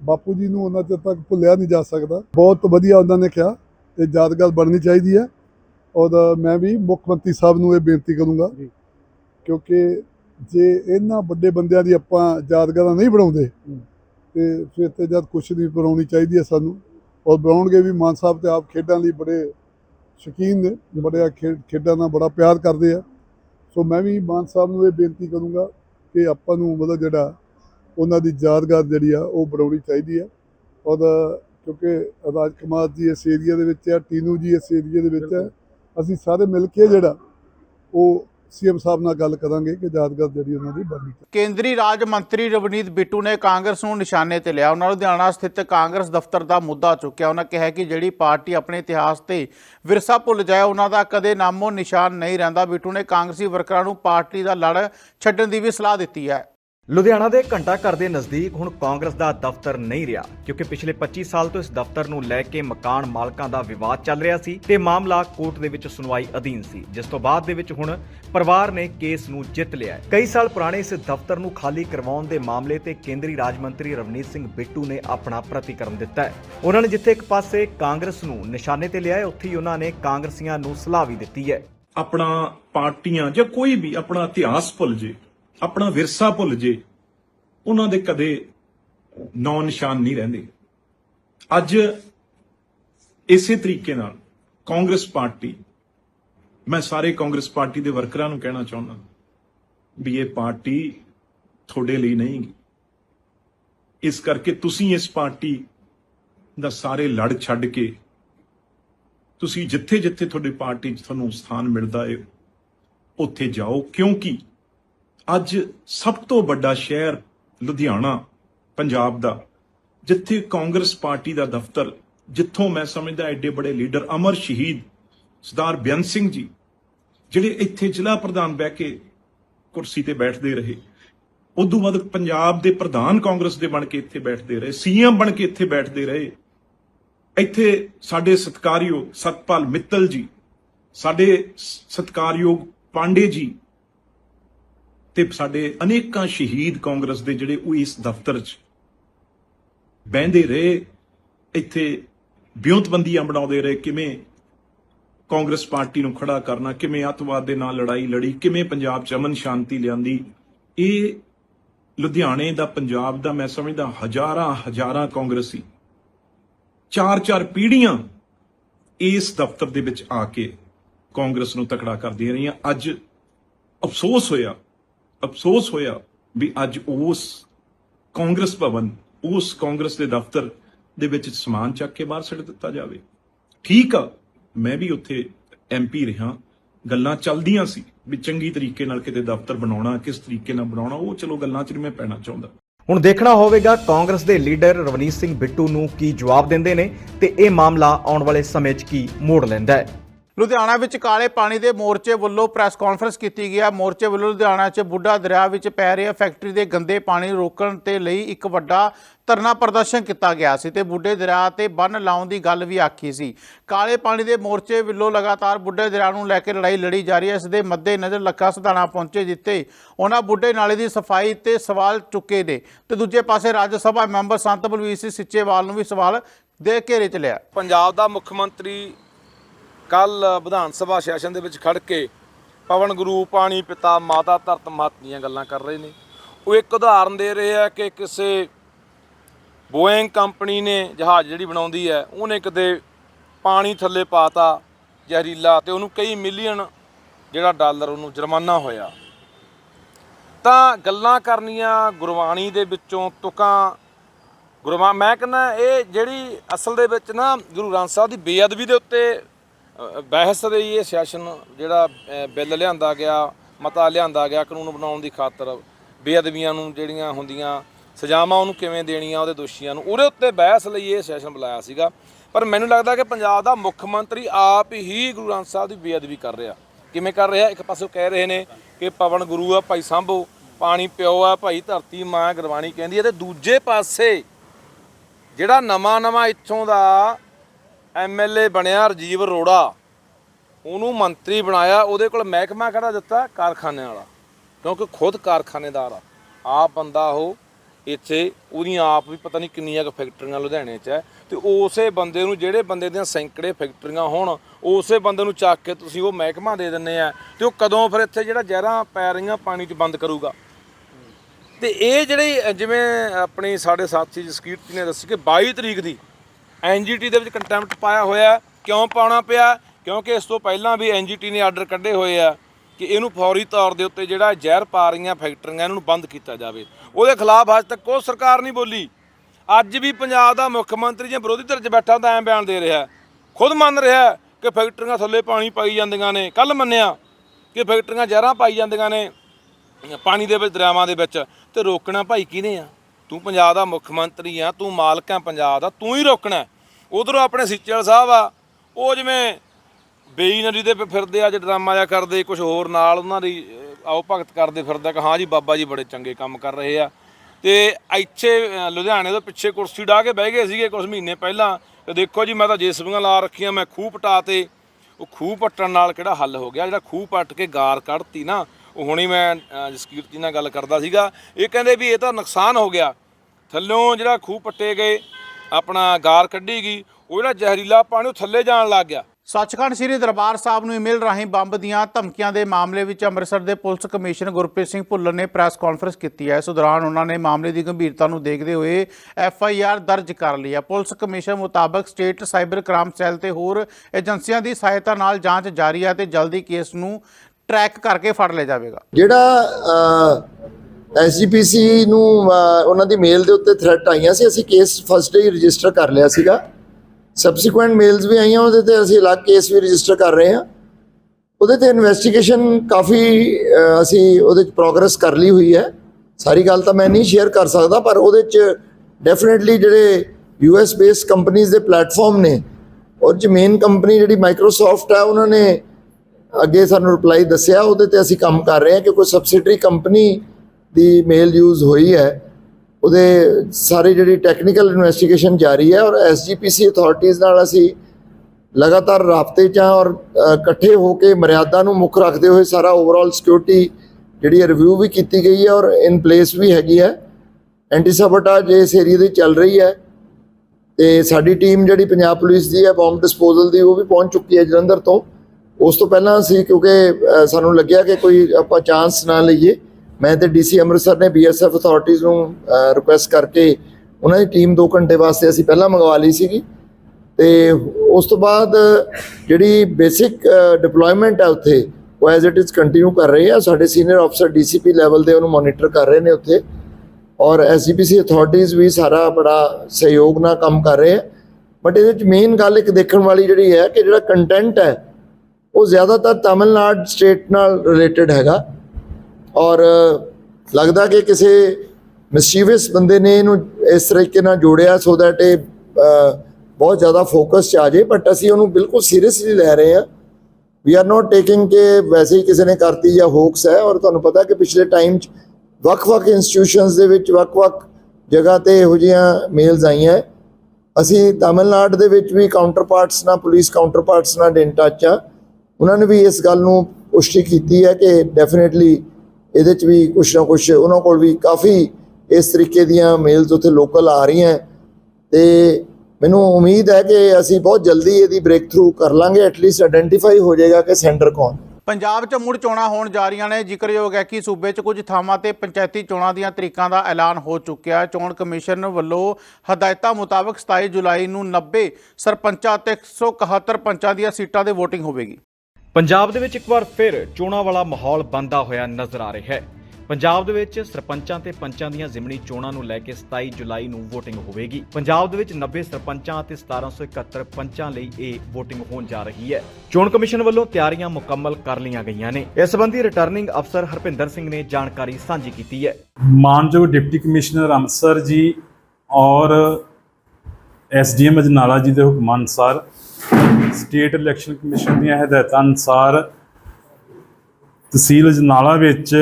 ਬਾਪੂ ਜੀ ਨੂੰ ਉਹਨਾਂ ਚਿਰ ਤੱਕ ਭੁੱਲਿਆ ਨਹੀਂ ਜਾ ਸਕਦਾ। ਬਹੁਤ ਵਧੀਆ ਉਹਨਾਂ ਨੇ ਕਿਹਾ ਇਹ ਯਾਦਗਾਰ ਬਣਨੀ ਚਾਹੀਦੀ ਹੈ। ਔਰ ਮੈਂ ਵੀ ਮੁੱਖ ਮੰਤਰੀ ਸਾਹਿਬ ਨੂੰ ਇਹ ਬੇਨਤੀ ਕਰੂੰਗਾ ਕਿਉਂਕਿ ਜੇ ਇਹਨਾਂ ਵੱਡੇ ਬੰਦਿਆਂ ਦੀ ਆਪਾਂ ਯਾਦਗਾਰਾਂ ਨਹੀਂ ਬਣਾਉਂਦੇ ਤੇ ਫਿਰ ਤੇ ਜਦ ਕੁਛ ਨਹੀਂ ਬਣਾਉਣੀ ਚਾਹੀਦੀ ਹੈ ਸਾਨੂੰ। ਔਰ ਬਣਾਉਣਗੇ ਵੀ ਮਾਨ ਸਾਹਿਬ ਤੇ ਆਪ ਖੇਡਾਂ ਲਈ ਬੜੇ ਸ਼ੌਕੀਨ ਨੇ ਬੜੇ ਖੇਡਾਂ ਨਾਲ ਬੜਾ ਪਿਆਰ ਕਰਦੇ ਆ। ਸੋ ਮੈਂ ਵੀ ਮਾਨ ਸਾਹਿਬ ਨੂੰ ਇਹ ਬੇਨਤੀ ਕਰੂੰਗਾ ਕਿ ਆਪਾਂ ਨੂੰ ਮਤਲਬ ਜਿਹੜਾ ਉਹਨਾਂ ਦੀ ਯਾਦਗਾਰ ਜਿਹੜੀ ਆ ਉਹ ਬਣਾਉਣੀ ਚਾਹੀਦੀ ਹੈ ਔਰ ਕਿਉਂਕਿ ਰਾਜ ਕੁਮਾਰ ਜੀ ਇਸ ਏਰੀਆ ਦੇ ਵਿੱਚ ਆ ਟੀਨੂ ਜੀ ਇਸ ਏਰੀਆ ਦੇ ਵਿੱਚ ਆ। ਅਸੀਂ ਸਾਰੇ ਮਿਲ ਕੇ ਜਿਹੜਾ ਉਹ ਸੀਐਮ ਸਾਹਿਬ ਨਾਲ ਗੱਲ ਕਰਾਂਗੇ ਕਿ ਯਾਦਗਾਰ ਜਿਹੜੀ ਉਹਨਾਂ ਦੀ ਬਣਨੀ ਕੇਂਦਰੀ ਰਾਜ ਮੰਤਰੀ ਰਵਨੀਤ ਬਿੱਟੂ ਨੇ ਕਾਂਗਰਸ ਨੂੰ ਨਿਸ਼ਾਨੇ ਤੇ ਲਿਆ। ਉਹਨਾਂ ਲੁਧਿਆਣਾ ਸਥਿਤ ਕਾਂਗਰਸ ਦਫ਼ਤਰ ਦਾ ਮੁੱਦਾ ਚੁੱਕਿਆ। ਉਹਨਾਂ ਕਿਹਾ ਕਿ ਜਿਹੜੀ ਪਾਰਟੀ ਆਪਣੇ ਇਤਿਹਾਸ ਤੇ ਵਿਰਸਾ ਭੁੱਲ ਜਾਏ, ਉਹਨਾਂ ਦਾ ਕਦੇ ਨਾਮੋ ਨਿਸ਼ਾਨ ਨਹੀਂ ਰਹਿੰਦਾ। ਬਿੱਟੂ ਨੇ ਕਾਂਗਰਸੀ ਵਰਕਰਾਂ ਨੂੰ ਪਾਰਟੀ ਦਾ ਲੜ ਛੱਡਣ ਦੀ ਵੀ ਸਲਾਹ ਦਿੱਤੀ ਹੈ। ਲੁਧਿਆਣਾ ਦੇ ਘੰਟਾ ਘਰ ਦੇ ਨਜ਼ਦੀਕ ਹੁਣ ਕਾਂਗਰਸ ਦਾ ਦਫ਼ਤਰ ਨਹੀਂ ਰਿਹਾ, ਕਿਉਂਕਿ ਪਿਛਲੇ 25 ਸਾਲ ਤੋਂ ਇਸ ਦਫ਼ਤਰ ਨੂੰ ਲੈ ਕੇ ਮਕਾਨ ਮਾਲਕਾਂ ਦਾ ਵਿਵਾਦ ਚੱਲ ਰਿਹਾ ਸੀ ਤੇ ਮਾਮਲਾ ਕੋਰਟ ਦੇ ਵਿੱਚ ਸੁਣਵਾਈ ਅਧੀਨ ਸੀ, ਜਿਸ ਤੋਂ ਬਾਅਦ ਦੇ ਵਿੱਚ ਹੁਣ ਪਰਿਵਾਰ ਨੇ ਕੇਸ ਨੂੰ ਜਿੱਤ ਲਿਆ ਹੈ। ਕਈ ਸਾਲ ਪੁਰਾਣੇ ਇਸ ਦਫ਼ਤਰ ਨੂੰ ਖਾਲੀ ਕਰਵਾਉਣ ਦੇ ਮਾਮਲੇ ਤੇ ਕੇਂਦਰੀ ਰਾਜ ਮੰਤਰੀ ਰਵਨੀਤ ਸਿੰਘ ਬਿੱਟੂ ਨੇ ਆਪਣਾ ਪ੍ਰਤੀਕਰਮ ਦਿੱਤਾ ਹੈ। ਉਹਨਾਂ ਨੇ ਜਿੱਥੇ ਇੱਕ ਪਾਸੇ ਕਾਂਗਰਸ ਨੂੰ ਨਿਸ਼ਾਨੇ ਤੇ ਲਿਆ ਹੈ ਉੱਥੇ ਹੀ ਉਹਨਾਂ ਨੇ ਕਾਂਗਰਸੀਆਂ ਨੂੰ ਸਲਾਹ ਵੀ ਦਿੱਤੀ ਹੈ। ਆਪਣਾ ਪਾਰਟੀਆਂ ਜਾਂ ਕੋਈ ਵੀ ਆਪਣਾ ਇਤਿਹਾਸ ਭੁੱਲ ਜੇ ਆਪਣਾ ਵਿਰਸਾ ਭੁੱਲ ਜੇ, ਉਹਨਾਂ ਦੇ ਕਦੇ ਨੌ ਨਿਸ਼ਾਨ ਨਹੀਂ ਰਹਿੰਦੇ। ਅੱਜ ਇਸੇ ਤਰੀਕੇ ਨਾਲ ਕਾਂਗਰਸ ਪਾਰਟੀ, ਮੈਂ ਸਾਰੇ ਕਾਂਗਰਸ ਪਾਰਟੀ ਦੇ ਵਰਕਰਾਂ ਨੂੰ ਕਹਿਣਾ ਚਾਹੁੰਦਾ ਵੀ ਇਹ ਪਾਰਟੀ ਤੁਹਾਡੇ ਲਈ ਨਹੀਂ ਗੀ ਇਸ ਕਰਕੇ ਤੁਸੀਂ ਇਸ ਪਾਰਟੀ ਦਾ ਸਾਰੇ ਲੜ ਛੱਡ ਕੇ ਤੁਸੀਂ ਜਿੱਥੇ ਜਿੱਥੇ ਤੁਹਾਡੀ ਪਾਰਟੀ 'ਚ ਤੁਹਾਨੂੰ ਸਥਾਨ ਮਿਲਦਾ ਹੈ, ਉੱਥੇ ਜਾਓ। ਕਿਉਂਕਿ ਅੱਜ ਸਭ ਤੋਂ ਵੱਡਾ ਸ਼ਹਿਰ ਲੁਧਿਆਣਾ, ਪੰਜਾਬ ਦਾ, ਜਿੱਥੇ ਕਾਂਗਰਸ ਪਾਰਟੀ ਦਾ ਦਫ਼ਤਰ, ਜਿੱਥੋਂ ਮੈਂ ਸਮਝਦਾ ਐਡੇ ਬੜੇ ਲੀਡਰ ਅਮਰ ਸ਼ਹੀਦ ਸਰਦਾਰ ਬੇਅੰਤ ਸਿੰਘ ਜੀ, ਜਿਹੜੇ ਇੱਥੇ ਜ਼ਿਲ੍ਹਾ ਪ੍ਰਧਾਨ ਬਹਿ ਕੇ ਕੁਰਸੀ ਤੇ ਬੈਠਦੇ ਰਹੇ। ਉਦੋਂ ਬਾਅਦ ਪੰਜਾਬ ਦੇ ਪ੍ਰਧਾਨ ਕਾਂਗਰਸ ਦੇ ਬਣ ਕੇ ਇੱਥੇ ਬੈਠਦੇ ਰਹੇ, ਸੀਐਮ ਬਣ ਕੇ ਇੱਥੇ ਬੈਠਦੇ ਰਹੇ। ਇੱਥੇ ਸਾਡੇ ਸਤਕਾਰਯੋਗ ਸਤਪਾਲ ਮਿੱਤਲ ਜੀ, ਸਾਡੇ ਸ- ਸਤਿਕਾਰਯੋਗ ਪਾਂਡੇ ਜੀ ਤੇ ਸਾਡੇ ਅਨੇਕਾਂ ਸ਼ਹੀਦ ਕਾਂਗਰਸ ਦੇ ਜਿਹੜੇ ਉਹ ਇਸ ਦਫ਼ਤਰ 'ਚ ਬਹਿੰਦੇ ਰਹੇ, ਇੱਥੇ ਵਿਉਂਤਬੰਦੀਆਂ ਬਣਾਉਂਦੇ ਰਹੇ, ਕਿਵੇਂ ਕਾਂਗਰਸ ਪਾਰਟੀ ਨੂੰ ਖੜਾ ਕਰਨਾ, ਕਿਵੇਂ ਅੱਤਵਾਦ ਦੇ ਨਾਲ ਲੜਾਈ ਲੜੀ, ਕਿਵੇਂ ਪੰਜਾਬ 'ਚ ਅਮਨ ਸ਼ਾਂਤੀ ਲਿਆਂਦੀ। ਇਹ ਲੁਧਿਆਣੇ ਦਾ, ਪੰਜਾਬ ਦਾ, ਮੈਂ ਸਮਝਦਾ ਹਜ਼ਾਰਾਂ ਹਜ਼ਾਰਾਂ ਕਾਂਗਰਸੀ ਚਾਰ ਚਾਰ ਪੀੜ੍ਹੀਆਂ ਇਸ ਦਫ਼ਤਰ ਦੇ ਵਿੱਚ ਆ ਕੇ ਕਾਂਗਰਸ ਨੂੰ ਤਕੜਾ ਕਰਦੀਆਂ ਰਹੀਆਂ। ਅੱਜ ਅਫਸੋਸ ਹੋਇਆ ਅਫਸੋਸ ਹੋਇਆ ਵੀ ਅੱਜ ਉਸ ਕਾਂਗਰਸ ਭਵਨ, ਉਸ ਕਾਂਗਰਸ ਦੇ ਦਫ਼ਤਰ ਦੇ ਵਿੱਚ ਸਮਾਨ ਚੱਕ ਕੇ ਬਾਹਰ ਸੁੱਟ ਦਿੱਤਾ ਜਾਵੇ। ਠੀਕ ਆ, ਮੈਂ ਵੀ ਉੱਥੇ ਐਮਪੀ ਰਿਹਾ। ਗੱਲਾਂ ਚੱਲਦੀਆਂ ਸੀ ਵੀ ਚੰਗੀ ਤਰੀਕੇ ਨਾਲ ਕਿਤੇ ਦਫ਼ਤਰ ਬਣਾਉਣਾ, ਕਿਸ ਤਰੀਕੇ ਨਾਲ ਬਣਾਉਣਾ, ਉਹ ਚਲੋ ਗੱਲਾਂ 'ਚ ਨਹੀਂ ਮੈਂ ਪੈਣਾ ਚਾਹੁੰਦਾ। ਹੁਣ ਦੇਖਣਾ ਹੋਵੇਗਾ ਕਾਂਗਰਸ ਦੇ ਲੀਡਰ ਰਵਨੀਤ ਸਿੰਘ ਬਿੱਟੂ ਨੂੰ ਕੀ ਜਵਾਬ ਦਿੰਦੇ ਨੇ ਤੇ ਇਹ ਮਾਮਲਾ ਆਉਣ ਵਾਲੇ ਸਮੇਂ 'ਚ ਕੀ ਮੋੜ ਲੈਂਦਾ ਹੈ। ਲੁਧਿਆਣਾ ਵਿੱਚ ਕਾਲੇ ਪਾਣੀ ਦੇ ਮੋਰਚੇ ਵੱਲੋਂ ਪ੍ਰੈਸ ਕਾਨਫਰੰਸ ਕੀਤੀ ਗਈ ਮੋਰਚੇ ਵੱਲੋਂ ਲੁਧਿਆਣਾ 'ਚ ਬੁੱਢਾ ਦਰਿਆ ਵਿੱਚ ਪੈ ਰਿਹਾ ਫੈਕਟਰੀ ਦੇ ਗੰਦੇ ਪਾਣੀ ਰੋਕਣ ਤੇ ਲਈ ਇੱਕ ਵੱਡਾ ਧਰਨਾ ਪ੍ਰਦਰਸ਼ਨ ਕੀਤਾ ਗਿਆ ਸੀ ਤੇ ਬੁੱਢੇ ਦਰਿਆ ਤੇ ਬੰਨ ਲਾਉਣ ਦੀ ਗੱਲ ਵੀ ਆਖੀ ਸੀ। ਕਾਲੇ ਪਾਣੀ ਦੇ ਮੋਰਚੇ ਵੱਲੋਂ ਲਗਾਤਾਰ ਬੁੱਢੇ ਦਰਿਆ ਨੂੰ ਲੈ ਕੇ ਲੜਾਈ ਲੜੀ ਜਾ ਰਹੀ ਹੈ। ਇਸ ਦੇ ਮੱਦੇ ਨਜ਼ਰ ਲੱਖਾ ਸਧਾਣਾ ਪਹੁੰਚੇ, ਜਿੱਥੇ ਉਹਨਾਂ ਬੁੱਢੇ ਨਾਲੇ ਦੀ ਸਫ਼ਾਈ ਤੇ ਸਵਾਲ ਚੁੱਕੇ ਨੇ। ਤੇ ਦੂਜੇ ਪਾਸੇ ਰਾਜ ਸਭਾ ਮੈਂਬਰ ਸੰਤ ਬਲਵੀਰ ਸਿੰਘ ਸਿੱਚੇਵਾਲ ਨੂੰ ਵੀ ਸਵਾਲ ਦੇ ਘੇਰੇ 'ਚ ਲਿਆ। ਪੰਜਾਬ ਦਾ ਮੁੱਖ ਮੰਤਰੀ ਕੱਲ ਵਿਧਾਨ ਸਭਾ ਸੈਸ਼ਨ ਦੇ ਵਿੱਚ ਖੜ ਕੇ ਪਵਨ ਗੁਰੂ, ਪਾਣੀ ਪਿਤਾ, ਮਾਤਾ ਧਰਤ ਮਹਤ ਦੀਆਂ ਗੱਲਾਂ ਕਰ ਰਹੇ ਨੇ। ਉਹ ਇੱਕ ਉਦਾਹਰਨ ਦੇ ਰਹੇ ਆ ਕਿ ਕਿਸੇ ਬੋਇੰਗ ਕੰਪਨੀ ਨੇ ਜਹਾਜ਼ ਜਿਹੜੀ ਬਣਾਉਂਦੀ ਹੈ, ਉਹਨੇ ਕਿਤੇ ਪਾਣੀ ਥੱਲੇ ਪਾਤਾ ਜ਼ਹਿਰੀਲਾ ਤੇ ਉਹਨੂੰ ਕਈ ਮਿਲੀਅਨ ਜਿਹੜਾ ਡਾਲਰ ਉਹਨੂੰ ਜੁਰਮਾਨਾ ਹੋਇਆ। ਤਾਂ ਗੱਲਾਂ ਕਰਨੀਆਂ ਗੁਰਬਾਣੀ ਦੇ ਵਿੱਚੋਂ ਤੁਕਾਂ। ਗੁਰਮਾ ਮੈਂ ਕਹਿੰਦਾ ਇਹ ਜਿਹੜੀ ਅਸਲ ਦੇ ਵਿੱਚ ਨਾ ਗੁਰੂ ਗ੍ਰੰਥ ਸਾਹਿਬ ਦੀ ਬੇਅਦਬੀ ਦੇ ਉੱਤੇ ਬਹਿਸ ਰਹੀ ਇਹ ਸੈਸ਼ਨ ਜਿਹੜਾ ਬਿੱਲ ਲਿਆਂਦਾ ਗਿਆ, ਮਤਾ ਲਿਆਂਦਾ ਗਿਆ ਕਾਨੂੰਨ ਬਣਾਉਣ ਦੀ ਖਾਤਰ। ਬੇਅਦਬੀਆਂ ਨੂੰ ਜਿਹੜੀਆਂ ਹੁੰਦੀਆਂ, ਸਜ਼ਾਵਾਂ ਉਹਨੂੰ ਕਿਵੇਂ ਦੇਣੀਆਂ, ਉਹਦੇ ਦੋਸ਼ੀਆਂ ਨੂੰ। ਉਹਦੇ ਉੱਤੇ ਬਹਿਸ ਲਈ ਇਹ ਸੈਸ਼ਨ ਬੁਲਾਇਆ ਸੀਗਾ। ਪਰ ਮੈਨੂੰ ਲੱਗਦਾ ਕਿ ਪੰਜਾਬ ਦਾ ਮੁੱਖ ਮੰਤਰੀ ਆਪ ਹੀ ਗੁਰੂ ਗ੍ਰੰਥ ਸਾਹਿਬ ਦੀ ਬੇਅਦਬੀ ਕਰ ਰਿਹਾ। ਕਿਵੇਂ ਕਰ ਰਿਹਾ? ਇੱਕ ਪਾਸੇ ਕਹਿ ਰਹੇ ਨੇ ਕਿ ਪਵਨ ਗੁਰੂ ਆ, ਭਾਈ ਸੰਭੋ, ਪਾਣੀ ਪਿਓ ਆ, ਭਾਈ ਧਰਤੀ ਮਾਂ ਗੁਰਬਾਣੀ ਕਹਿੰਦੀ ਹੈ ਤੇ ਦੂਜੇ ਪਾਸੇ ਜਿਹੜਾ ਨਵਾਂ ਨਵਾਂ ਇੱਥੋਂ ਦਾ ਐਮਐਲਏ ਬਣਿਆ ਰਜੀਵ ਅਰੋੜਾ। ਉਹਨੂੰ ਮੰਤਰੀ ਬਣਾਇਆ, ਉਹਦੇ ਕੋਲ ਮਹਿਕਮਾ ਕਿਹੜਾ ਦਿੱਤਾ ਕਾਰਖਾਨਿਆਂ ਵਾਲਾ, ਕਿਉਂਕਿ ਖੁਦ ਕਾਰਖਾਨੇਦਾਰ ਆ। ਆਪ ਬੰਦਾ ਉਹ, ਇੱਥੇ ਉਹਦੀਆਂ ਆਪ ਵੀ ਪਤਾ ਨਹੀਂ ਕਿੰਨੀਆਂ ਕੁ ਫੈਕਟਰੀਆਂ ਲੁਧਿਆਣੇ 'ਚ ਹੈ, ਤੇ ਉਸੇ ਬੰਦੇ ਨੂੰ, ਜਿਹੜੇ ਬੰਦੇ ਦੀਆਂ ਸੈਂਕੜੇ ਫੈਕਟਰੀਆਂ ਹੋਣ, ਉਸੇ ਬੰਦੇ ਨੂੰ ਚੱਕ ਕੇ ਤੁਸੀਂ ਉਹ ਮਹਿਕਮਾ ਦੇ ਦਿੰਦੇ ਆ, ਤੇ ਉਹ ਕਦੋਂ ਫਿਰ ਇੱਥੇ ਜਿਹੜਾ ਜ਼ਹਿਰਾਂ ਪੈ ਰਹੀਆਂ ਪਾਣੀ 'ਚ ਬੰਦ ਕਰੂਗਾ। ਤੇ ਇਹ ਜਿਹੜੀ ਜਿਵੇਂ ਆਪਣੀ ਸਾਡੇ ਸਾਥੀ ਜਸਕੀਰਤੀ ਨੇ ਦੱਸੀ ਕਿ 22 ਤਰੀਕ ਦੀ ਐਨਜੀਟੀ ਦੇ ਵਿੱਚ ਕੰਟੈਂਪਟ ਪਾਇਆ ਹੋਇਆ, ਕਿਉਂ ਪਾਉਣਾ ਪਿਆ? ਕਿਉਂਕਿ ਇਸ ਤੋਂ ਪਹਿਲਾਂ ਵੀ ਐਨਜੀਟੀ ਨੇ ਆਰਡਰ ਕੱਢੇ ਹੋਏ ਆ ਕਿ ਇਹਨੂੰ ਫੌਰੀ ਤੌਰ ਦੇ ਉੱਤੇ ਜਿਹੜਾ ਜ਼ਹਿਰ ਪਾ ਰਹੀਆਂ ਫੈਕਟਰੀਆਂ, ਇਹਨਾਂ ਨੂੰ ਬੰਦ ਕੀਤਾ ਜਾਵੇ। ਉਹਦੇ ਖਿਲਾਫ ਅੱਜ ਤੱਕ ਕੋਈ ਸਰਕਾਰ ਨਹੀਂ ਬੋਲੀ। ਅੱਜ ਵੀ ਪੰਜਾਬ ਦਾ ਮੁੱਖ ਮੰਤਰੀ ਜਾਂ ਵਿਰੋਧੀ ਧਿਰ 'ਚ ਬੈਠਾ ਤਾਂ ਐਂ ਬਿਆਨ ਦੇ ਰਿਹਾ। ਖੁਦ ਮੰਨ ਰਿਹਾ ਕਿ ਫੈਕਟਰੀਆਂ ਥੱਲੇ ਪਾਣੀ ਪਾਈ ਜਾਂਦੀਆਂ ਨੇ। ਕੱਲ ਮੰਨਿਆ ਕਿ ਫੈਕਟਰੀਆਂ ਜ਼ਹਿਰਾਂ ਪਾਈ ਜਾਂਦੀਆਂ ਨੇ ਪਾਣੀ ਦੇ ਵਿੱਚ, ਦਰਿਆਵਾਂ ਦੇ ਵਿੱਚ। ਤੇ ਰੋਕਣਾ ਭਾਈ ਕਿਹਨੇ ਆ? ਤੂੰ ਪੰਜਾਬ ਦਾ ਮੁੱਖ ਮੰਤਰੀ ਆ, ਤੂੰ ਮਾਲਕ ਆ ਪੰਜਾਬ ਦਾ, ਤੂੰ ਹੀ ਰੋਕਣਾ। ਉਧਰੋਂ ਆਪਣੇ ਸਿੱਚਲ ਸਾਹਿਬ ਆ, ਉਹ ਜਿਵੇਂ ਬੇਈ ਨਦੀ ਦੇ ਫਿਰਦੇ ਆ ਜੇ ਡਰਾਮਾ ਜਿਹਾ ਕਰਦੇ ਕੁਝ ਹੋਰ ਨਾਲ ਉਹਨਾਂ ਦੀ ਆਓ ਭਗਤ ਕਰਦੇ ਫਿਰਦਾ ਕਿ ਹਾਂ ਜੀ, ਬਾਬਾ ਜੀ ਬੜੇ ਚੰਗੇ ਕੰਮ ਕਰ ਰਹੇ ਆ। ਤੇ ਇੱਥੇ ਲੁਧਿਆਣੇ ਤੋਂ ਪਿੱਛੇ ਕੁਰਸੀ ਢਾ ਕੇ ਬਹਿ ਗਏ ਸੀਗੇ ਕੁਝ ਮਹੀਨੇ ਪਹਿਲਾਂ, ਤੇ ਦੇਖੋ ਜੀ, ਮੈਂ ਤਾਂ ਜੇਸਬੀਆਂ ਲਾ ਰੱਖੀਆਂ, ਮੈਂ ਖੂਹ ਪਟਾ ਤੇ, ਉਹ ਖੂਹ ਪੱਟਣ ਨਾਲ ਕਿਹੜਾ ਹੱਲ ਹੋ ਗਿਆ, ਜਿਹੜਾ ਖੂਹ ਪੱਟ ਕੇ ਗਾਰ ਕੱਢਤੀ ਨਾ ਉਹ ਹੁਣੀ ਮੈਂ ਅ, ਜਸਕੀਰਤ ਜੀ ਨਾਲ ਗੱਲ ਕਰਦਾ ਸੀਗਾ। ਇਹ ਕਹਿੰਦੇ ਵੀ ਇਹ ਤਾਂ ਨੁਕਸਾਨ ਹੋ ਗਿਆ। ਥੱਲੋਂ ਜਿਹੜਾ ਖੂਹ ਪੱਟੇ ਗਏ ਆਪਣਾ ਗਾਰ ਕੱਢੀ ਗਈ ਉਹ ਜਿਹੜਾ ਜ਼ਹਿਰੀਲਾ ਪਾਣੀ ਉਹ ਥੱਲੇ ਜਾਣ ਲੱਗ ਗਿਆ। ਸੱਚਖੰਡ ਸ੍ਰੀ ਦਰਬਾਰ ਸਾਹਿਬ ਨੂੰ ਈਮੇਲ ਰਾਹੀਂ ਬੰਬ ਦੀਆਂ ਧਮਕੀਆਂ ਦੇ ਮਾਮਲੇ ਵਿੱਚ ਅੰਮ੍ਰਿਤਸਰ ਦੇ ਪੁਲਿਸ ਕਮਿਸ਼ਨਰ ਗੁਰਪ੍ਰੀਤ ਸਿੰਘ ਭੁੱਲਰ ਨੇ ਪ੍ਰੈਸ ਕਾਨਫਰੰਸ ਕੀਤੀ ਹੈ। ਇਸ ਦੌਰਾਨ ਉਹਨਾਂ ਨੇ ਮਾਮਲੇ ਦੀ ਗੰਭੀਰਤਾ ਨੂੰ ਦੇਖਦੇ ਹੋਏ ਐਫ ਆਈ ਆਰ ਦਰਜ ਕਰ ਲਈ ਹੈ। ਪੁਲਿਸ ਕਮਿਸ਼ਨਰ ਮੁਤਾਬਕ ਸਟੇਟ ਸਾਈਬਰ ਕ੍ਰਾਈਮ ਸੈੱਲ ਤੇ ਹੋਰ ਏਜੰਸੀਆਂ ਦੀ ਸਹਾਇਤਾ ਨਾਲ ਜਾਂਚ ਜਾਰੀ ਹੈ ਤੇ ਜਲਦੀ ਕੇਸ ਨੂੰ ਟਰੈਕ ਕਰਕੇ ਫੜ ਲਿਆ ਜਾਵੇਗਾ। ਜਿਹੜਾ ਐਸਜੀਪੀਸੀ ਨੂੰ ਉਹਨਾਂ ਦੀ ਮੇਲ ਦੇ ਉੱਤੇ ਥ੍ਰੈਟ ਆਈਆਂ ਸੀ, ਅਸੀਂ ਕੇਸ ਫਸਟ ਡੇ ਹੀ ਰਜਿਸਟਰ ਕਰ ਲਿਆ ਸੀਗਾ। ਸਬਸੀਕੁਐਂਟ ਮੇਲਸ ਵੀ ਆਈਆਂ, ਉਹਦੇ ਤੇ ਅਸੀਂ ਅਲੱਗ ਕੇਸ ਵੀ ਰਜਿਸਟਰ ਕਰ ਰਹੇ ਹਾਂ। ਉਹਦੇ ਤੇ ਇਨਵੈਸਟੀਗੇਸ਼ਨ ਕਾਫੀ ਅਸੀਂ ਉਹਦੇ ਚ ਪ੍ਰੋਗਰੈਸ ਕਰ ਲਈ ਹੋਈ ਹੈ। ਸਾਰੀ ਗੱਲ ਤਾਂ ਮੈਂ ਨਹੀਂ ਸ਼ੇਅਰ ਕਰ ਸਕਦਾ, ਪਰ ਉਹਦੇ ਚ ਡੈਫੀਨਿਟਲੀ ਜਿਹੜੇ ਯੂਐਸ ਬੇਸ ਕੰਪਨੀਆਂ ਦੇ ਪਲੇਟਫਾਰਮ ਨੇ ਔਰ ਚ ਮੇਨ ਕੰਪਨੀ ਜਿਹੜੀ ਮਾਈਕਰੋਸਾਫਟ ਹੈ ਉਹਨਾਂ ਨੇ ਅੱਗੇ ਸਾਨੂੰ ਰਿਪਲਾਈ ਦੱਸਿਆ, ਉਹਦੇ ਤੇ ਅਸੀਂ ਕੰਮ ਕਰ ਰਹੇ ਹਾਂ ਕਿ ਕੋਈ ਸਬਸਿਡਰੀ ਕੰਪਨੀ ਦੀ ਮੇਲ ਯੂਜ਼ ਹੋਈ ਹੈ। ਉਹਦੇ ਸਾਰੀ ਜਿਹੜੀ ਟੈਕਨੀਕਲ ਇਨਵੈਸਟੀਗੇਸ਼ਨ ਜਾਰੀ ਹੈ ਔਰ ਐਸਜੀਪੀਸੀ ਅਥਾਰਟੀਆਂ ਨਾਲ ਅਸੀਂ ਲਗਾਤਾਰ ਰਾਬਤੇ 'ਚ ਹਾਂ ਔਰ ਇਕੱਠੇ ਹੋ ਕੇ ਮਰਿਆਦਾ ਨੂੰ ਮੁੱਖ ਰੱਖਦੇ ਹੋਏ ਸਾਰਾ ਓਵਰਆਲ ਸਿਕਿਉਰਿਟੀ ਜਿਹੜੀ ਰਿਵਿਊ ਵੀ ਕੀਤੀ ਗਈ ਹੈ ਔਰ ਇਨ ਪਲੇਸ ਵੀ ਹੈਗੀ ਹੈ। ਐਂਟੀ ਸਾਬੋਟਾਜ ਇਸ ਏਰੀਆ ਦੀ ਚੱਲ ਰਹੀ ਹੈ ਤੇ ਸਾਡੀ ਟੀਮ ਜਿਹੜੀ ਪੰਜਾਬ ਪੁਲਿਸ ਦੀ ਹੈ ਬੰਬ ਡਿਸਪੋਜ਼ਲ ਦੀ, ਉਹ ਵੀ ਪਹੁੰਚ ਚੁੱਕੀ ਹੈ ਜਲੰਧਰ ਤੋਂ। ਉਸ ਤੋਂ ਪਹਿਲਾਂ ਅਸੀਂ ਕਿਉਂਕਿ ਸਾਨੂੰ ਲੱਗਿਆ ਕਿ ਕੋਈ ਆਪਾਂ ਚਾਂਸ ਨਾ ਲਈਏ। ਮੈਂ ਤੇ ਡੀਸੀ ਅੰਮ੍ਰਿਤਸਰ ਨੇ ਬੀਐਸਐਫ ਅਥਾਰਟੀਆਂ ਨੂੰ ਰਿਕੁਐਸਟ ਕਰਕੇ ਉਹਨਾਂ ਦੀ ਟੀਮ 2 ਘੰਟੇ ਵਾਸਤੇ ਅਸੀਂ ਪਹਿਲਾਂ ਮੰਗਵਾ ਲਈ ਸੀਗੀ। ਤੇ ਉਸ ਤੋਂ ਬਾਅਦ ਜਿਹੜੀ ਬੇਸਿਕ ਡਿਪਲੋਇਮੈਂਟ ਹੈ ਉੱਥੇ, ਉਹ ਐਜ਼ ਇਟ ਇਜ਼ ਕੰਟੀਨਿਊ ਕਰ ਰਹੀ ਹੈ ਸਾਡੇ ਸੀਨੀਅਰ ਅਫਸਰ ਡੀਸੀਪੀ ਲੈਵਲ ਦੇ ਉਹਨੂੰ ਮੋਨੀਟਰ ਕਰ ਰਹੇ ਨੇ ਉੱਥੇ। ਔਰ ਐਸਜੀਪੀਸੀ ਅਥਾਰਟੀਆਂ ਵੀ ਸਾਰਾ ਬੜਾ ਸਹਿਯੋਗ ਨਾਲ ਕੰਮ ਕਰ ਰਹੇ ਹੈ ਬਟ ਇਹਦੇ ਵਿੱਚ ਮੇਨ ਗੱਲ ਇੱਕ ਦੇਖਣ ਵਾਲੀ ਜਿਹੜੀ ਹੈ ਕਿ ਜਿਹੜਾ ਕੰਟੈਂਟ ਹੈ ਉਹ ਜ਼ਿਆਦਾਤਰ ਤਾਮਿਲਨਾਡ ਸਟੇਟ ਨਾਲ ਰਿਲੇਟਡ ਹੈਗਾ। ਔਰ ਲੱਗਦਾ ਕਿ ਕਿਸੇ ਮਿਸਚੀਵਸ ਬੰਦੇ ਨੇ ਇਹਨੂੰ ਇਸ ਤਰੀਕੇ ਨਾਲ ਜੋੜਿਆ ਸੋ ਦੈਟ ਇਹ ਬਹੁਤ ਜ਼ਿਆਦਾ ਫੋਕਸ ਚ ਆ ਜੇ। ਬਟ ਅਸੀਂ ਉਹਨੂੰ ਬਿਲਕੁਲ ਸੀਰੀਅਸਲੀ ਲੈ ਰਹੇ ਹਾਂ। ਵੀ ਆਰ ਨਾਟ ਟੇਕਿੰਗ ਕਿ ਵੈਸੇ ਹੀ ਕਿਸੇ ਨੇ ਕਰਤੀ ਜਾਂ ਹੋਕਸ ਹੈ। ਔਰ ਤੁਹਾਨੂੰ ਪਤਾ ਕਿ ਪਿਛਲੇ ਟਾਈਮ 'ਚ ਵੱਖ-ਵੱਖ ਇੰਸਟੀਟਿਊਸ਼ਨਸ ਦੇ ਵਿੱਚ ਵੱਖ-ਵੱਖ ਜਗ੍ਹਾ ਤੇ ਇਹੋ ਜਿਹੀਆਂ ਮੇਲਸ ਆਈਆਂ। ਹੈ। ਅਸੀਂ ਤਾਮਿਲਨਾਡ ਦੇ ਵਿੱਚ ਵੀ ਕਾਊਂਟਰਪਾਰਟਸ ਨਾਲ ਪੁਲਿਸ ਕਾਊਂਟਰਪਾਰਟਸ ਨਾਲ ਇਨ ਟੱਚ ਆ ਉਹਨਾਂ ਨੇ ਵੀ ਇਸ ਗੱਲ ਨੂੰ ਪੁਸ਼ਟੀ ਕੀਤੀ ਹੈ ਕਿ ਡੈਫੀਨਿਟਲੀ ਇਹਦੇ 'ਚ ਵੀ ਕੁਛ ਨਾ ਕੁਛ ਉਹਨਾਂ ਕੋਲ ਵੀ ਕਾਫੀ ਇਸ ਤਰੀਕੇ ਦੀਆਂ ਮੇਲਸ ਉੱਥੇ ਲੋਕਲ ਆ ਰਹੀਆਂ ਹੈ। ਤੇ ਮੈਨੂੰ ਉਮੀਦ ਹੈ ਕਿ ਅਸੀਂ ਬਹੁਤ ਜਲਦੀ ਇਹਦੀ ਬ੍ਰੇਕ ਥਰੂ ਕਰ ਲਾਂਗੇ ਐਟਲੀਸਟ ਆਇਡੈਂਟੀਫਾਈ ਹੋ ਜਾਏਗਾ ਕਿ ਸੈਂਟਰ ਕੌਣ। ਪੰਜਾਬ 'ਚ ਮੁੜ ਚੋਣਾਂ ਹੋਣ ਜਾ ਰਹੀਆਂ ਨੇ। ਜ਼ਿਕਰਯੋਗ ਹੈ ਕਿ ਸੂਬੇ 'ਚ ਕੁਝ ਥਾਵਾਂ ਤੇ ਪੰਚਾਇਤੀ ਚੋਣਾਂ ਦੀਆਂ ਤਰੀਕਾਂ ਦਾ ਐਲਾਨ ਹੋ ਚੁੱਕਿਆ ਹੈ। ਚੋਣ ਕਮਿਸ਼ਨ ਵੱਲੋਂ ਹਦਾਇਤਾਂ ਮੁਤਾਬਕ 27 ਜੁਲਾਈ ਨੂੰ 90 ਸਰਪੰਚਾਂ ਤੇ 171 ਪੰਚਾਂ ਦੀਆਂ ਸੀਟਾਂ ਤੇ VOTING ਹੋਵੇਗੀ। ਪੰਜਾਬ ਦੇ ਵਿੱਚ ਇੱਕ ਵਾਰ ਫਿਰ ਚੋਣਾਂ ਵਾਲਾ ਮਾਹੌਲ ਬਣਦਾ ਹੋਇਆ ਨਜ਼ਰ ਆ ਰਿਹਾ ਹੈ। ਪੰਜਾਬ ਦੇ ਵਿੱਚ ਸਰਪੰਚਾਂ ਤੇ ਪੰਚਾਂ ਦੀਆਂ ਜ਼ਿਮਨੀ ਚੋਣਾਂ ਨੂੰ ਲੈ ਕੇ 27 ਜੁਲਾਈ ਨੂੰ VOTING ਹੋਵੇਗੀ। ਪੰਜਾਬ ਦੇ ਵਿੱਚ 90 ਸਰਪੰਚਾਂ ਅਤੇ 1771 ਪੰਚਾਂ ਲਈ ਇਹ VOTING ਹੋਣ ਜਾ ਰਹੀ ਹੈ। ਚੋਣ ਕਮਿਸ਼ਨ ਵੱਲੋਂ ਤਿਆਰੀਆਂ ਮੁਕੰਮਲ ਕਰ ਲਈਆਂ ਗਈਆਂ ਨੇ। ਇਸ ਸੰਬੰਧੀ ਰਿਟਰਨਿੰਗ ਅਫਸਰ ਹਰਪਿੰਦਰ ਸਿੰਘ ਨੇ ਜਾਣਕਾਰੀ ਸਾਂਝੀ ਕੀਤੀ ਹੈ। ਮਾਨਯੋਗ ਡਿਪਟੀ ਕਮਿਸ਼ਨਰ ਅੰਮ੍ਰਿਤਸਰ ਜੀ ਔਰ ਐਸਡੀਐਮ ਅਜਨਾਲਾ ਜੀ ਦੇ ਹੁਕਮਾਂ ਅਨੁਸਾਰ ਸਟੇਟ ਇਲੈਕਸ਼ਨ ਕਮਿਸ਼ਨ ਦੀਆਂ ਹਦਾਇਤਾਂ ਅਨੁਸਾਰ ਤਹਿਸੀਲ ਅਜਨਾਲਾ ਵਿੱਚ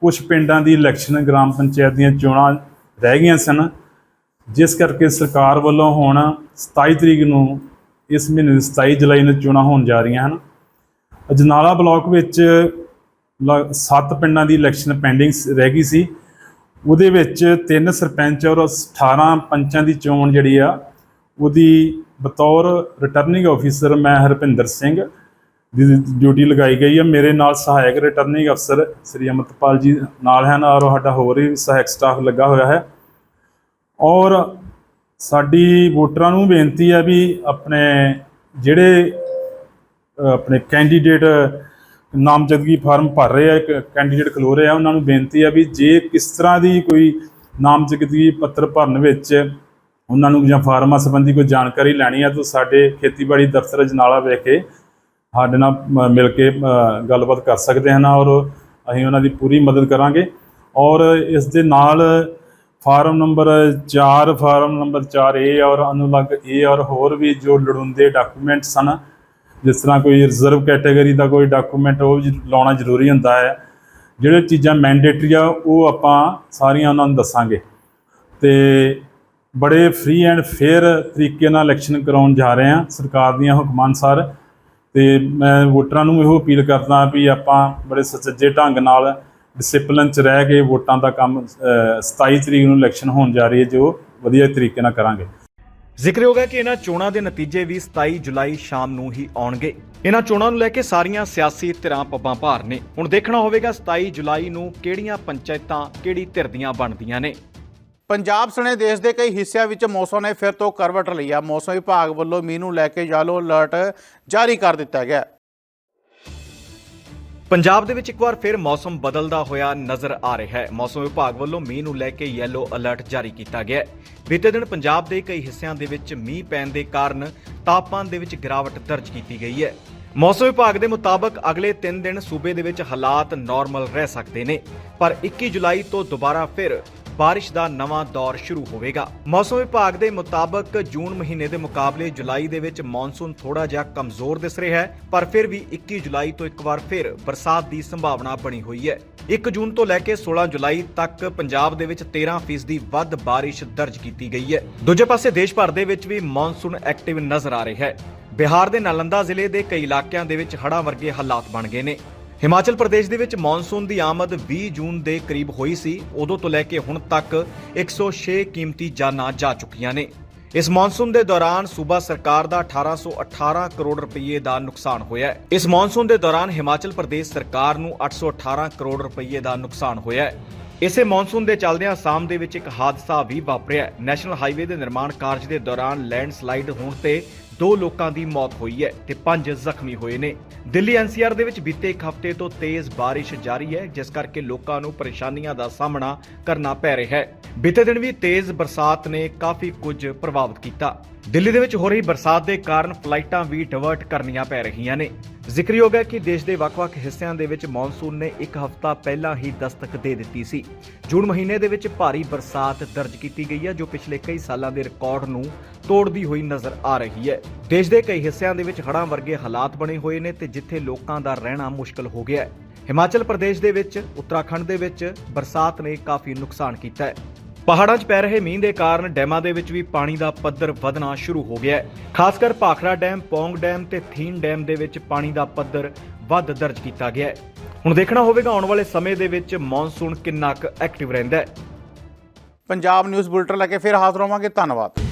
ਕੁਝ ਪਿੰਡਾਂ ਦੀ ਇਲੈਕਸ਼ਨ ਗ੍ਰਾਮ ਪੰਚਾਇਤ ਦੀਆਂ ਚੋਣਾਂ ਰਹਿ ਗਈਆਂ ਸਨ, ਜਿਸ ਕਰਕੇ ਸਰਕਾਰ ਵੱਲੋਂ ਹੁਣ 27 ਤਰੀਕ ਨੂੰ ਇਸ ਮਹੀਨੇ ਦੀ 27 ਜੁਲਾਈ ਨੂੰ ਚੋਣਾਂ ਹੋਣ ਜਾ ਰਹੀਆਂ ਹਨ। ਅਜਨਾਲਾ ਬਲਾਕ ਵਿੱਚ ਲ- ਸੱਤ ਪਿੰਡਾਂ ਦੀ ਇਲੈਕਸ਼ਨ ਪੈਂਡਿੰਗ ਸ- ਰਹਿ ਗਈ ਸੀ। ਉਹਦੇ ਵਿੱਚ ਤਿੰਨ ਸਰਪੰਚ ਔਰ 18 ਪੰਚਾਂ ਦੀ ਚੋਣ ਜਿਹੜੀ ਆ, ਉਹਦੀ ਬਤੌਰ ਰਿਟਰਨਿੰਗ ਆਫੀਸਰ ਮੈਂ ਹਰਪਿੰਦਰ ਸਿੰਘ, ਦੀ ਡਿਊਟੀ ਲਗਾਈ ਗਈ ਹੈ। ਮੇਰੇ ਨਾਲ ਸਹਾਇਕ ਰਿਟਰਨਿੰਗ ਅਫਸਰ ਸ੍ਰੀ ਅਮਰਤਪਾਲ ਜੀ ਨਾਲ ਹਨ ਔਰ ਸਾਡਾ ਹੋਰ ਵੀ ਸਹਾਇਕ ਸਟਾਫ ਲੱਗਾ ਹੋਇਆ ਹੈ। ਔਰ ਸਾਡੀ ਵੋਟਰਾਂ ਨੂੰ ਬੇਨਤੀ ਹੈ ਵੀ ਆਪਣੇ ਜਿਹੜੇ ਆਪਣੇ ਕੈਂਡੀਡੇਟ ਨਾਮਜ਼ਦਗੀ ਫਾਰਮ ਭਰ ਰਹੇ ਆ, ਇੱਕ ਕੈਂਡੀਡੇਟ ਖਲੋ ਰਹੇ ਆ, ਉਹਨਾਂ ਨੂੰ ਬੇਨਤੀ ਆ ਵੀ ਜੇ ਕਿਸ ਤਰ੍ਹਾਂ ਦੀ ਕੋਈ ਨਾਮਜ਼ਦਗੀ ਪੱਤਰ ਭਰਨ ਵਿੱਚ ਉਹਨਾਂ ਨੂੰ ਜਾਂ ਫਾਰਮਾਂ ਸੰਬੰਧੀ ਕੋਈ ਜਾਣਕਾਰੀ ਲੈਣੀ ਹੈ ਤਾਂ ਸਾਡੇ ਖੇਤੀਬਾੜੀ ਦਫ਼ਤਰ ਜਨਾਲਾ ਵੇਖ ਕੇ ਸਾਡੇ ਨਾਲ ਮ- ਮਿਲ ਕੇ ਗੱਲਬਾਤ ਕਰ ਸਕਦੇ ਹਨ ਔਰ ਅਸੀਂ ਉਹਨਾਂ ਦੀ ਪੂਰੀ ਮਦਦ ਕਰਾਂਗੇ। ਔਰ ਇਸ ਦੇ ਨਾਲ farm number 4 farm number 4A ਔਰ ਅਨੁਲੱਗ A ਔਰ ਹੋਰ ਵੀ ਜੋ ਲੋੜੀਂਦੇ ਡਾਕੂਮੈਂਟਸ ਸਨ, ਜਿਸ ਤਰ੍ਹਾਂ ਕੋਈ ਰਿਜ਼ਰਵ ਕੈਟਾਗਰੀ ਦਾ ਕੋਈ ਡਾਕੂਮੈਂਟ ਉਹ ਵੀ ਲਾਉਣਾ ਜ਼ਰੂਰੀ ਹੁੰਦਾ ਹੈ। ਜਿਹੜੇ ਚੀਜ਼ਾਂ ਮੈਂਡੇਟਰੀ ਆ, ਉਹ ਆਪਾਂ ਸਾਰੀਆਂ ਉਹਨਾਂ ਨੂੰ ਦੱਸਾਂਗੇ। ਤੇ ਬੜੇ ਫ੍ਰੀ ਐਂਡ ਫੇਅਰ ਤਰੀਕੇ ਨਾਲ ਇਲੈਕਸ਼ਨ ਕਰਾਉਣ ਜਾ ਰਹੇ ਹਾਂ। ਸਰਕਾਰ ਦੀਆਂ ਹੁਕਮਾਂ ਅਨੁਸਾਰ ਤੇ ਮੈਂ ਵੋਟਰਾਂ ਨੂੰ ਇਹੋ ਅਪੀਲ ਕਰਦਾ ਵੀ ਆਪਾਂ ਬੜੇ ਸੁਚੱਜੇ ਢੰਗ ਨਾਲ ਡਿਸਪਲਿਨ ਚ ਰਹਿ ਕੇ ਵੋਟਾਂ ਦਾ ਕੰਮ ਅ, 27 ਤਰੀਕ ਨੂੰ ਇਲੈਕਸ਼ਨ ਹੋਣ ਜਾ ਰਹੀ ਹੈ ਜੋ ਵਧੀਆ ਤਰੀਕੇ ਨਾਲ ਕਰਾਂਗੇ। ਜ਼ਿਕਰਯੋਗ ਹੈ ਕਿ ਇਹਨਾਂ ਚੋਣਾਂ ਦੇ ਨਤੀਜੇ ਵੀ 27 ਜੁਲਾਈ ਸ਼ਾਮ ਨੂੰ ਹੀ ਆਉਣਗੇ। ਇਹਨਾਂ ਚੋਣਾਂ ਨੂੰ ਲੈ ਕੇ ਸਾਰੀਆਂ ਸਿਆਸੀ ਧਿਰਾਂ ਪੱਬਾਂ ਭਾਰ ਨੇ। ਹੁਣ ਦੇਖਣਾ ਹੋਵੇਗਾ 27 ਜੁਲਾਈ ਨੂੰ ਕਿਹੜੀਆਂ ਪੰਚਾਇਤਾਂ ਕਿਹੜੀ ਧਿਰ ਦੀਆਂ ਬਣਦੀਆਂ ਨੇ। ਪੰਜਾਬ ਸਣੇ ਦੇਸ਼ ਦੇ ਕਈ ਹਿੱਸਿਆਂ ਵਿੱਚ ਮੌਸਮ ਨੇ ਫਿਰ ਤੋਂ ਕਰਵਟ ਲਈ ਆ। ਮੌਸਮ ਵਿਭਾਗ ਵੱਲੋਂ ਮੀਂਹ ਨੂੰ ਲੈ ਕੇ ਯੈਲੋ ਅਲਰਟ ਜਾਰੀ ਕਰ ਦਿੱਤਾ ਗਿਆ। ਪੰਜਾਬ ਦੇ ਵਿੱਚ ਇੱਕ ਵਾਰ ਫਿਰ ਮੌਸਮ ਬਦਲਦਾ ਹੋਇਆ ਨਜ਼ਰ ਆ ਰਿਹਾ ਹੈ। ਮੌਸਮ ਵਿਭਾਗ ਵੱਲੋਂ ਮੀਂਹ ਨੂੰ ਲੈ ਕੇ ਯੈਲੋ ਅਲਰਟ ਜਾਰੀ ਕੀਤਾ ਗਿਆ ਹੈ। ਬੀਤੇ ਦਿਨ ਪੰਜਾਬ ਦੇ ਕਈ ਹਿੱਸਿਆਂ ਦੇ ਵਿੱਚ ਮੀਂਹ ਪੈਣ ਦੇ ਕਾਰਨ ਤਾਪਮਾਨ ਦੇ ਵਿੱਚ ਗਿਰਾਵਟ ਦਰਜ ਕੀਤੀ ਗਈ ਹੈ। ਮੌਸਮ ਵਿਭਾਗ ਦੇ ਮੁਤਾਬਕ ਅਗਲੇ 3 ਦਿਨ ਸੂਬੇ ਦੇ ਵਿੱਚ ਹਾਲਾਤ ਨਾਰਮਲ ਰਹਿ ਸਕਦੇ ਨੇ। ਪਰ 21 ਜੁਲਾਈ ਤੋਂ ਦੁਬਾਰਾ ਫਿਰ ਬਾਰਿਸ਼ ਦਾ ਨਵਾਂ ਦੌਰ ਸ਼ੁਰੂ ਹੋਵੇਗਾ। ਮੌਸਮ ਵਿਭਾਗ ਦੇ ਮੁਤਾਬਕ ਜੂਨ ਮਹੀਨੇ ਦੇ ਮੁਕਾਬਲੇ ਜੁਲਾਈ ਦੇ ਵਿੱਚ ਮੌਨਸੂਨ ਥੋੜਾ ਜਿਹਾ ਕਮਜ਼ੋਰ ਦਿਸ ਰਿਹਾ ਹੈ, ਪਰ ਫਿਰ ਵੀ 21 ਜੁਲਾਈ ਤੋਂ ਇੱਕ ਵਾਰ ਫਿਰ ਬਰਸਾਤ ਦੀ ਸੰਭਾਵਨਾ ਬਣੀ ਹੋਈ ਹੈ। 1 ਜੂਨ ਤੋਂ ਲੈ ਕੇ 16 ਜੁਲਾਈ ਤੱਕ ਪੰਜਾਬ ਦੇ ਵਿੱਚ 13% ਦੀ ਵੱਧ ਬਾਰਿਸ਼ ਦਰਜ ਕੀਤੀ ਗਈ ਹੈ। ਦੂਜੇ ਪਾਸੇ ਦੇਸ਼ ਭਰ ਦੇ ਵਿੱਚ ਵੀ ਮੌਨਸੂਨ ਐਕਟਿਵ ਨਜ਼ਰ ਆ ਰਿਹਾ ਹੈ। ਬਿਹਾਰ ਦੇ ਨਾਲੰਦਾ ਜ਼ਿਲ੍ਹੇ ਦੇ ਕਈ ਇਲਾਕਿਆਂ ਦੇ ਵਿੱਚ ਹੜ੍ਹਾਂ ਵਰਗੇ ਹਾਲਾਤ ਬਣ ਗਏ ਨੇ। ਹਿਮਾਚਲ ਪ੍ਰਦੇਸ਼ ਦੇ ਵਿੱਚ ਮੌਨਸੂਨ ਦੀ ਆਮਦ 20 ਜੂਨ ਦੇ ਕਰੀਬ ਹੋਈ ਸੀ। ਉਦੋਂ ਤੋਂ ਲੈ ਕੇ ਹੁਣ ਤੱਕ 106 ਕੀਮਤੀ ਜਾਨਾਂ ਜਾ ਚੁੱਕੀਆਂ ਨੇ। ਇਸ ਮੌਨਸੂਨ ਦੇ ਦੌਰਾਨ ਸੂਬਾ ਸਰਕਾਰ ਦਾ 1818 ਕਰੋੜ ਰੁਪਏ ਦਾ ਨੁਕਸਾਨ ਹੋਇਆ ਹੈ। ਇਸ ਮੌਨਸੂਨ ਦੇ ਦੌਰਾਨ ਹਿਮਾਚਲ ਪ੍ਰਦੇਸ਼ ਸਰਕਾਰ ਨੂੰ 818 ਕਰੋੜ ਰੁਪਏ ਦਾ ਨੁਕਸਾਨ ਹੋਇਆ ਹੈ। ਇਸੇ ਮੌਨਸੂਨ ਦੇ ਚੱਲਦਿਆਂ ਅਸਾਮ ਦੇ ਵਿੱਚ ਇੱਕ ਹਾਦਸਾ ਵੀ ਵਾਪਰਿਆ ਨੈਸ਼ਨਲ ਹਾਈਵੇ ਦੇ ਨਿਰਮਾਣ ਕਾਰਜ ਦੇ ਦੌਰਾਨ ਲੈਂਡਸਲਾਈਡ ਹੋਣ ਤੇ ਦੋ ਲੋਕਾਂ ਦੀ ਮੌਤ ਹੋਈ ਹੈ ਤੇ ਪੰਜ ਜ਼ਖਮੀ ਹੋਏ ਨੇ। ਦਿੱਲੀ ਐਨਸੀਆਰ ਦੇ ਵਿੱਚ ਬੀਤੇ ਇੱਕ ਹਫ਼ਤੇ ਤੋਂ ਤੇਜ਼ ਬਾਰਿਸ਼ ਜਾਰੀ ਹੈ, ਜਿਸ ਕਰਕੇ ਲੋਕਾਂ ਨੂੰ ਪਰੇਸ਼ਾਨੀਆਂ ਦਾ ਸਾਹਮਣਾ ਕਰਨਾ ਪੈ ਰਿਹਾ ਹੈ। ਬੀਤੇ ਦਿਨ ਵੀ ਤੇਜ਼ ਬਰਸਾਤ ਨੇ ਕਾਫੀ ਕੁਝ ਪ੍ਰਭਾਵਿਤ ਕੀਤਾ। ਦਿੱਲੀ ਦੇ ਵਿੱਚ ਹੋ ਰਹੀ ਬਰਸਾਤ ਦੇ ਕਾਰਨ ਫਲਾਈਟਾਂ ਵੀ ਡਿਵਰਟ ਕਰਨੀਆਂ ਪੈ ਰਹੀਆਂ ਨੇ। ਜ਼ਿਕਰਯੋਗ ਹੈ ਕਿ ਦੇਸ਼ ਦੇ ਵੱਖ-ਵੱਖ ਹਿੱਸਿਆਂ ਦੇ ਵਿੱਚ ਮੌਨਸੂਨ ਨੇ ਇੱਕ ਹਫ਼ਤਾ ਪਹਿਲਾਂ ਹੀ ਦਸਤਕ ਦੇ ਦਿੱਤੀ ਸੀ। ਜੂਨ ਮਹੀਨੇ ਦੇ ਵਿੱਚ ਭਾਰੀ ਬਰਸਾਤ ਦਰਜ ਕੀਤੀ ਗਈ ਹੈ, ਜੋ ਪਿਛਲੇ ਕਈ ਸਾਲਾਂ ਦੇ ਰਿਕਾਰਡ ਨੂੰ ਤੋੜਦੀ ਹੋਈ ਨਜ਼ਰ ਆ ਰਹੀ ਹੈ। ਦੇਸ਼ ਦੇ ਕਈ ਹਿੱਸਿਆਂ ਦੇ ਵਿੱਚ ਹੜ੍ਹਾਂ ਵਰਗੇ ਹਾਲਾਤ ਬਣੇ ਹੋਏ ਨੇ ਤੇ ਜਿੱਥੇ ਲੋਕਾਂ ਦਾ ਰਹਿਣਾ ਮੁਸ਼ਕਲ ਹੋ ਗਿਆ ਹੈ। ਹਿਮਾਚਲ ਪ੍ਰਦੇਸ਼ ਦੇ ਵਿੱਚ, ਉੱਤਰਾਖੰਡ ਦੇ ਵਿੱਚ ਬਰਸਾਤ ਨੇ ਕਾਫੀ ਨੁਕਸਾਨ ਕੀਤਾ ਹੈ। ਪਹਾੜਾਂ 'ਚ ਪੈ ਰਹੇ ਮੀਂਹ ਦੇ ਕਾਰਨ ਡੈਮਾਂ ਦੇ ਵਿੱਚ ਵੀ ਪਾਣੀ ਦਾ ਪੱਧਰ ਵਧਣਾ ਸ਼ੁਰੂ ਹੋ ਗਿਆ ਹੈ। ਖਾਸ ਕਰ ਭਾਖੜਾ ਡੈਮ, ਪੌਂਗ ਡੈਮ ਤੇ ਥੀਨ ਡੈਮ ਦੇ ਵਿੱਚ ਪਾਣੀ ਦਾ ਪੱਧਰ ਵੱਧ ਦਰਜ ਕੀਤਾ ਗਿਆ ਹੈ। ਹੁਣ ਦੇਖਣਾ ਹੋਵੇਗਾ, ਆਉਣ ਵਾਲੇ ਸਮੇਂ ਦੇ ਵਿੱਚ ਮੌਨਸੂਨ ਕਿੰਨਾ ਕੁ ਐਕਟਿਵ ਰਹਿੰਦਾ ਹੈ। ਪੰਜਾਬ ਨਿਊਜ਼ ਬੁਲਟਨ ਲੈ ਕੇ ਫਿਰ ਹਾਜ਼ਰ ਹੋਵਾਂਗੇ। ਧੰਨਵਾਦ।